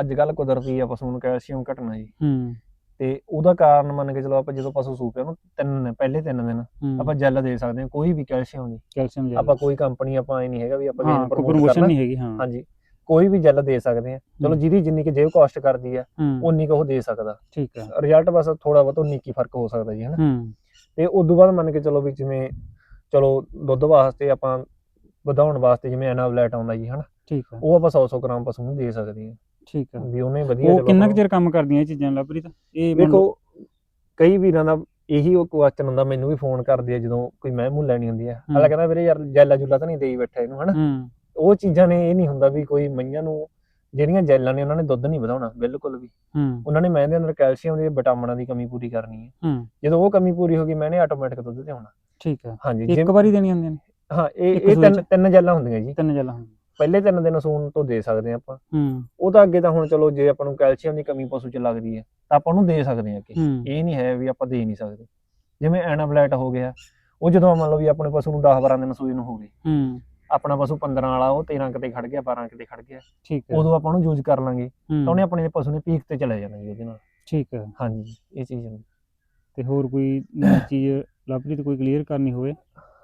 ਅੱਜ ਕੱਲ ਕੁਦਰਤੀ ਆ ਪਸ਼ੂ ਨੂੰ ਕੈਲਸ਼ੀਅਮ ਘਟਣਾ ਜੀ। ਹੂੰ। ਤੇ ਉਹਦਾ ਕਾਰਨ ਮੰਨ ਕੇ ਚਲੋ ਆਪਾਂ ਜਦੋਂ ਪਸ਼ੂ ਸੂਪ ਹੈ ਉਹਨੂੰ ਤਿੰਨ ਪਹਿਲੇ ਤਿੰਨ ਦਿਨ ਆਪਾਂ ਜੈਲ ਦੇ ਸਕਦੇ ਹਾਂ ਕੋਈ ਵੀ ਕੈਲਸ਼ੀਅਮ ਦੀ ਕੈਲਸ਼ੀਅਮ ਜੈਲ। ਆਪਾਂ ਕੋਈ ਕੰਪਨੀ ਆਪਾਂ ਐ ਨਹੀਂ ਹੈਗਾ ਵੀ ਆਪਾਂ ਕਿਸੇ ਨੂੰ ਪ੍ਰੋਮੋਸ਼ਨ। ਨਹੀਂ ਹੈਗੀ ਹਾਂ। ਹਾਂਜੀ ਕੋਈ ਵੀ ਜੈਲ ਦੇ ਸਕਦੇ ਆ ਚਲੋ। ਜਿਹਦੀ ਜਿੰਨੀ ਕਿ ਜੇਬ ਕਾਸਟ ਕਰਦੀ ਆ ਉਨੀ ਕੁ ਉਹ ਦੇ ਸਕਦਾ। ਠੀਕ ਹੈ ਰਿਜ਼ਲਟ ਬਸ ਥੋੜਾ ਬਹੁਤ ਉਨੀ ਕੀ ਫ਼ਰਕ ਹੋ ਸਕਦਾ ਜੀ ਹਨਾ। ਤੇ ਉਸ ਤੋਂ ਬਾਅਦ ਮੰਨ ਕੇ ਚਲੋ ਵੀ ਜਿਵੇਂ ਚਲੋ ਦੁੱਧ ਵਾਸਤੇ ਆਪਾਂ ਵਧਾਉਣ ਵਾਸਤੇ ਜਿਵੇਂ ਐਨਾਬਲੈਟ ਆਉਂਦਾ ਜੀ ਹਨਾ। ਠੀਕ ਹੈ ਉਹ ਆਪਾਂ 100 100 ਗ੍ਰਾਮ ਪਸ਼ੂ ਨੂੰ ਦੇ ਸਕਦੇ ਹਾਂ। ਠੀਕ ਹੈ ਵੀ ਉਹਨੇ ਵਧੀਆ ਉਹ ਕਿੰਨਾ ਕੁ ਚਿਰ ਕੰਮ ਕਰਦੀਆਂ ਇਹ ਚੀਜ਼ਾਂ ਲਵਪ੍ਰੀਤ ਇਹ ਮੰਨ ਲਓ- ਦੇਖੋ ਕਈ ਵੀਰਾਂ ਦਾ ਇਹੀ ਉਹ ਕੁਐਸਚਨ ਹੁੰਦਾ ਮੈਨੂੰ ਵੀ ਫੋਨ ਕਰਦੇ ਆ ਜਦੋਂ ਕੋਈ ਮਹਿਮੂ ਲੈਣੀ ਹੁੰਦੀ ਆ। ਹੂੰ। ਅਗਲਾ ਕਹਿੰਦਾ ਵੀਰੇ ਯਾਰ ਜੈਲਾ ਜੁਲਾ ਤਾਂ ਨਹੀਂ ਦੇਈ ਬੈਠਾ ਇਹਨੂੰ ਹਨਾ? ਹੂੰ। ਉਹ ਚੀਜ਼ਾਂ ਨੇ ਇਹ ਨਹੀਂ ਹੁੰਦਾ ਵੀ ਕੋਈ ਮਈਆਂ ਨੂੰ ਜਿਹੜੀਆਂ ਜੈਲਾਂ ਨੇ ਉਹਨਾਂ ਨੇ ਦੁੱਧ ਨਹੀਂ ਵਧਾਉਣਾ ਬਿਲਕੁਲ ਵੀ। ਹੂੰ। ਉਹਨਾਂ ਨੇ ਮੈਂ ਦੇ ਅੰਦਰ ਕੈਲਸ਼ੀਅਮ ਦੀ ਵਿਟਾਮਿਨਾਂ ਦੀ ਕਮੀ ਪੂਰੀ ਕਰਨੀ ਹੈ। ਹੂੰ। ਜਦੋਂ ਉਹ ਕਮੀ ਪੂਰੀ ਹੋ ਗਈ ਮੈਨੇ ਆਟੋਮੈਟਿਕ ਦੁੱਧ ਤੇ ਆਉਣਾ ਠੀਕ ਹੈ ਹਾਂਜੀ ਇੱਕ ਜਿਵੇਂ- ਵਾਰੀ ਦੇਣੀ ਹੁੰਦੀਆਂ ਨੇ? ਹਾਂ ਇਹ ਇੱਕ ਇਹ ਤਿੰਨ ਚ? ਤਿੰਨ ਜੈਲਾਂ ਹੁੰਦੀਆਂ ਜੀ। ਤਿੰਨ ਜਲਾ ਹੁੰਦੀਆਂ। ਪਹਿਲੇ ਤਿੰਨ ਦਿਨ ਸੂਣ ਤੋਂ ਦੇ ਸਕਦੇ ਹਾਂ ਆਪਾਂ। ਹੂੰ। ਉਹ ਤਾਂ ਅੱਗੇ ਤਾਂ ਹੁਣ ਚਲੋ ਜੇ ਆਪਾਂ ਨੂੰ ਕੈਲਸ਼ੀਅਮ ਦੀ ਕਮੀ ਪਸ਼ੂ 'ਚ ਲੱਗਦੀ ਹੈ ਤਾਂ ਆਪਾਂ ਉਹਨੂੰ ਦੇ ਸਕਦੇ ਅੱਗੇ। ਹੂੰ। ਇਹ ਨਹੀਂ ਹੈ ਵੀ ਆਪਾਂ ਦੇ ਨਹੀਂ ਸਕਦੇ। ਜਿਵੇਂ ਐਨਾਬਲੈਟ ਹੋ ਗਿਆ ਉਹ ਜਦੋਂ ਮੰਨ ਲਓ ਵੀ ਆਪਣੇ ਪਸ਼ੂ ਨੂੰ 10 12 ਦਿਨ ਸੂਈ ਨੂੰ ਹੋ ਗਏ। ਹੂੰ। ਆਪਣਾ ਪਸ਼ੂ 15 ਵਾਲਾ ਉਹ 13 ਕਿਤੇ ਖੜ ਗਿਆ 12 ਕਿਤੇ ਖੜ ਗਿਆ। ਠੀਕ ਹੈ। ਉਦੋਂ ਆਪਾਂ ਉਹਨੂੰ ਯੂਜ਼ ਕਰ ਲਾਂਗੇ। ਹੂੰ, ਤਾਂ ਉਹਨੇ ਆਪਣੇ ਪਸ਼ੂ ਨੇ ਪੀਕ ਤੇ ਚਲੇ ਜਾਣਾ ਜੀ ਉਹਦੇ ਨਾਲ। ਠੀਕ ਹੈ। ਹਾਂਜੀ ਇਹ ਚੀਜ਼ ਹੁੰਦੀ। ਤੇ ਹੋਰ ਕੋਈ ਨਵੀਂ ਚੀਜ਼ ਲਵਪ੍ਰੀਤ ਕੋਈ ਕਲੀਅਰ ਕਰਨੀ ਹੋਵੇ?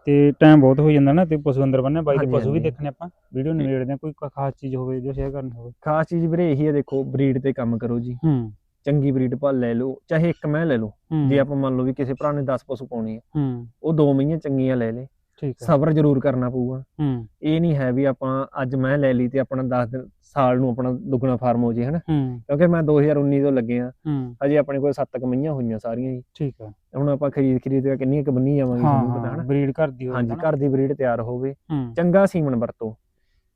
ਤੇ ਟਾਈਮ ਬਹੁਤ ਹੋ ਜਾਂਦਾ ਨਾ ਤੇ ਪਸ਼ੂ ਅੰਦਰ ਬੰਨੇ ਬਾਈ ਦੇ ਹਾਂਜੀ, ਪਸ਼ੂ ਵੀ ਹਾਂਜੀ। ਦੇਖਣੇ ਆਪਾਂ ਵੀਡੀਓ ਨਿਬੇੜਦੇ ਆ ਕੋਈ ਕ- ਖਾਸ ਚੀਜ਼ ਹੋਵੇ ਜੋ ਸ਼ੇਅਰ ਕਰਨੀ ਹੋਵੇ। ਖਾਸ ਚੀਜ਼ ਵੀਰੇ ਇਹੀ ਹੈ ਦੇਖੋ ਬਰੀਡ ਤੇ ਕੰਮ ਕਰੋ ਜੀ। ਹੂੰ। ਚੰਗੀ ਬਰੀਡ ਭਾ ਲੈ ਲਓ ਚਾਹੇ ਇੱਕ ਮੈਂ ਲੈ ਲਓ ਜੇ ਆਪਾਂ ਮੰਨ ਲਓ ਵੀ ਕਿਸੇ ਭਰਾ ਨੇ 10 ਪਸ਼ੂ ਪਾਉਣੇ ਆ ਹੂੰ। ਉਹ ਦੋ ਮਹੀਆਂ ਚੰਗੀਆਂ ਲੈ ਲੇ। ਠੀਕ ਹੈ। ਸਬਰ ਜ਼ਰੂਰ ਕਰਨਾ ਪਊਗਾ। ਹੂੰ। ਇਹ ਨਹੀਂ ਹੈ ਵੀ ਆਪਾਂ ਅੱਜ ਮੈਂ ਲੈ ਲਈ ਤੇ ਆਪਣਾ 10 ਦਿਨ ਸਾਲ ਨੂੰ ਆਪਣਾ ਦੁੱਗਣਾ ਫਾਰਮ ਹੋ ਜੇ ਹਨਾ? ਕਿਉਂਕਿ ਮੈਂ 2019 ਤੋਂ ਲੱਗੇ ਆ ਅਜੇ ਆਪਣੇ ਕੋਲ 7 ਕਮਈਆਂ ਹੋਈਆਂ ਸਾਰੀਆਂ ਜੀ। ਠੀਕ ਹੈ। ਹੁਣ ਆਪਾਂ ਖਰੀਦ ਖਰੀਦ ਕੇ ਕਿੰਨੀਆਂ ਕੁ ਬੰਨੀ ਜਾਵਾਂਗੇ ਤੁਹਾਨੂੰ ਪਤਾ ਹਨਾ? ਬਰੀਡ ਕਰਦੀ ਹੋਵੇ ਹਾਂਜੀ ਘਰ ਦੀ ਬਰੀਡ ਤਿਆਰ ਹੋਵੇ। ਚੰਗਾ ਸੀਮਨ ਵਰਤੋ।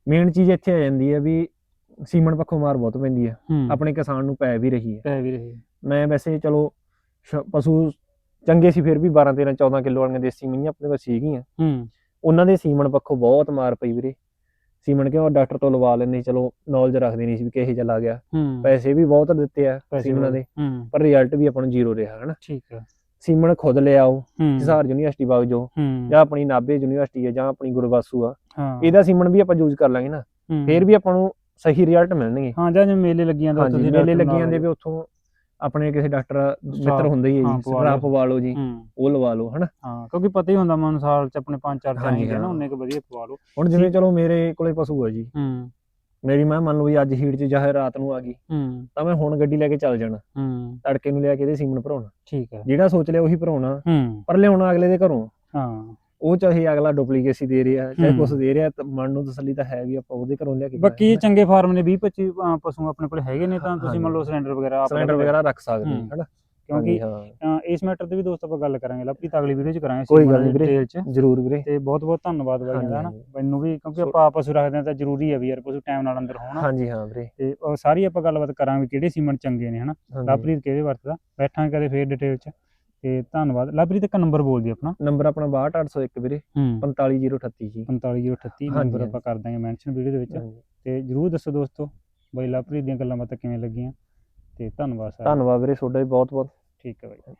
ਮੇਨ ਚੀਜ਼ ਇੱਥੇ ਆ ਜਾਂਦੀ ਹੈ ਵੀ ਸੀਮਨ ਪੱਖੋਂ ਮਾਰ ਬਹੁਤ ਪੈਂਦੀ ਹੈ। ਹੂੰ। ਆਪਣੇ ਕਿਸਾਨ ਨੂੰ ਪੈ ਵੀ ਰਹੀ ਹੈ। ਪੈ ਵੀ ਰਹੀ ਹੈ। ਮੈਂ ਵੈਸੇ ਚਲੋ ਪਸ਼ੂ ਚੰਗੇ ਸੀ ਫਿਰ ਵੀ 12 13 14 ਕਿਲੋ ਵਾਲੀਆਂ ਦੇਸੀ ਮਈਆਂ ਆਪਣੇ ਕੋਲ ਸੀਗੀਆਂ। ਹੂੰ। ਉਹਨਾਂ ਦੇ ਸੀਮਨ ਪੱਖੋਂ ਬਹੁਤ ਮਾਰ ਪਈ ਵੀਰੇ। ਸੀਮਨ ਕਿਉਂ? ਡਾਕਟਰ ਤੋਂ ਲਵਾ ਲੈਂਦੇ ਚਲੋ ਨੌਲੇਜ ਰੱਖਦੇ ਨਹੀਂ ਸੀ ਵੀ ਕਿਹੇ ਜਿਹਾ ਗਿਆ। ਪੈਸੇ ਵੀ ਬਹੁਤ ਦਿੱਤੇ ਆ ਸੀਮਨਾਂ ਦੇ। ਪਰ ਰਿਜ਼ਲਟ ਵੀ ਆਪਾਂ ਨੂੰ ਜ਼ੀਰੋ ਰਿਹਾ ਹਨਾ। ਠੀਕ ਹੈ ਸੀਮਨ ਖੁਦ ਲਿਆਓ ਹਿਸਾਰ ਯੂਨੀਵਰਸਿਟੀ ਬਾਗ ਜੋ ਜਾਂ ਆਪਣੀ ਨਾਭੇ ਯੂਨੀਵਰਸਿਟੀ ਹੈ ਜਾਂ ਆਪਣੀ ਗੁਰਬਾਸੂ ਆ। ਇਹਦਾ ਸੀਮਨ ਵੀ ਆਪਾਂ ਯੂਜ਼ ਕਰ ਲਾਂਗੇ ਨਾ। ਫਿਰ ਵੀ ਆਪਾਂ ਨੂੰ ਸਹੀ ਰਿਜ਼ਲਟ ਮਿਲਣਗੇ। ਹਾਂ ਜਾਂ ਜਿਵੇਂ ਮੇਲੇ ਲੱਗੀਆਂ ਹਾਂਜੀ ਤੁਸੀਂ ਮੇਲੇ ਡਾਕਟਰ ਲੱਗੀ ਨਾਲ ਜਾਂਦੇ ਵੀ ਉੱਥੋਂ ਆਪਣੇ ਕਿਸੇ ਡਾਕਟਰ ਮਿੱਤਰ ਹੁੰਦਾ ਹੀ ਹੈ ਜੀ ਲਓ। ਪਵਾ ਲਓ ਜੀ ਉਹ ਲਵਾ ਲਓ ਹਨਾ? ਹਾਂ ਕਿਉਂਕਿ ਪਤਾ ਹੀ ਹੁੰਦਾ ਮਨ ਸਾਲ ਚ ਆਪਣੇ ਪੰਜ ਚਾਰ ਚਾਹੀਦੇ ਨਾ। ਉਹਨੇ ਕੁ ਵਧੀਆ ਪਵਾ ਲਓ। ਹੁਣ ਜਿਵੇਂ ਚਲੋ ਮੇਰੇ ਕੋਲੇ ਪਸ਼ੂ ਆ ਜੀ। ਹੂੰ। ਮੇਰੀ ਮੈਂ ਮੰਨ ਲਓ ਵੀ ਅੱਜ ਹੀਟ 'ਚ ਚਾਹੇ ਰਾਤ ਨੂੰ ਆ ਗਈ ਹੂੰ। ਤਾਂ ਮੈਂ ਹੁਣ ਗੱਡੀ ਲੈ ਕੇ ਚੱਲ ਜਾਣਾ। ਹੂੰ। ਤੜਕੇ ਨੂੰ ਲਿਆ ਕੇ ਇਹਦੇ ਸੀਮਨ ਭਰਾਉਣਾ। ਠੀਕ ਹੈ। ਜਿਹੜਾ ਸੋਚ ਲਿਆ ਉਹੀ ਭਰਾਉਣਾ। ਹੂੰ। ਪਰ ਲਿਆਉਣਾ ਅਗਲੇ ਦੇ ਘਰੋਂ। ਹਾਂ। ਉਹ ਚਾਹੇ ਅਗਲਾ ਡੁਪਲੀਕੇਸੀ ਦੇ ਰਿਹਾ ਚਾਹੇ ਹੂੰ। ਕੁਛ ਦੇ ਰਿਹਾ ਤਾਂ ਮਨ ਨੂੰ ਤਸੱਲੀ ਤਾਂ ਹੈ ਵੀ ਆਪਾਂ ਉਹਦੇ ਘਰੋਂ ਲਿਆ ਕੇ ਬਾਕੀ ਚੰਗੇ ਫਾਰਮ ਨੇ 20 25 ਅ, ਪਸ਼ੂ ਆਪਣੇ ਕੋਲ ਹੈਗੇ ਨੇ ਤਾਂ ਤੁਸੀਂ। ਮੰਨ ਲਓ ਸਿਲੰਡਰ ਵਗੈਰਾ ਆਪ ਸਿਲੰਡਰ ਵਗੈਰਾ ਰੱਖ ਸਕਦੇ ਹਾਂ ਹੂੰ। ਹਨਾ ਕਿਉਂਕਿ ਹਾਂਜੀ, ਹਾਂ ਅ, ਇਸ ਮੈਟਰ ਤੇ ਵੀ ਦੋਸਤ ਆਪਾਂ ਗੱਲ ਕਰਾਂਗੇ ਲੱਭੀ ਤਾਂ ਅਗਲੀ ਵੀਡੀਓ ਚ ਕਰਾਂਗੇ ਕੋਈ ਗੱਲ ਨਹੀਂ ਵੀਰੇ। ਡਿਟੇਲ ਚ ਜ਼ਰੂਰ ਵੀਰੇ ਤੇ ਬਹੁਤ ਬਹੁਤ ਧੰਨਵਾਦ ਬਾਈ ਦਾ ਹਨਾ ਹਾਂਜੀ। ਮੈਨੂੰ ਵੀ ਕਿਉਂਕਿ ਸੋ- ਆਪਾਂ ਪਸ਼ੂ ਰੱਖਦੇ ਹਾਂ ਤਾਂ ਜ਼ਰੂਰੀ ਹੈ ਵੀ ਯਾਰ ਪਸ਼ੂ ਟਾਈਮ ਨਾਲ ਅੰਦਰ ਹੋਣ ਹਾਂਜੀ ਹਾਂ ਵੀਰੇ ਤੇ ਉਹ ਸਾਰੀ ਆਪਾਂ ਗੱਲਬਾਤ ਕਰਾਂਗੇ ਕਿਹੜੇ ਸੀਮਨ ਚੰਗੇ ਨੇ ਹਨਾ ਹਾਂਜੀ। ਲਵਪ੍ਰੀਤ ਕਿਹੜੇ ਵਰਤਦਾ ਬੈਠਾਂਗੇ ਕਦੇ ਫੇਰ ਡਿਟੇਲ ਚ ਤੇ ਧੰਨਵਾਦ। ਲਵਪ੍ਰੀਤ ਇੱਕ ਨੰਬਰ ਬੋਲ ਦੀ ਆਪਣਾ। ਨੰਬਰ ਆਪਣਾ 62801 ਵੀਰੇ। ਹੂੰ। 45038 ਜੀ। 45038 ਹਾਂਜੀ, ਨੰਬਰ। ਆਪਾਂ ਕਰ ਦਾਂਗੇ ਮੈਂਸ਼ਨ ਵੀਡੀਓ ਦੇ ਵਿੱਚ। ਤੇ ਜਰੂਰ ਦੱਸੋ ਦੋਸਤੋ ਬਾਈ ਲਵਪ੍ਰੀਤ ਦੀਆਂ ਗੱਲਾਂ ਬਾਤਾਂ ਕਿਵੇਂ ਲੱਗੀਆਂ। ਤੇ ਧੰਨਵਾਦ ਸਾਰਿਆਂ ਦਾ। ਧੰਨਵਾਦ ਵੀਰੇ ਤੁਹਾਡਾ ਵੀ ਬਹੁਤ ਬਹੁਤ ਠੀਕ ਹੈ ਬਾਈ।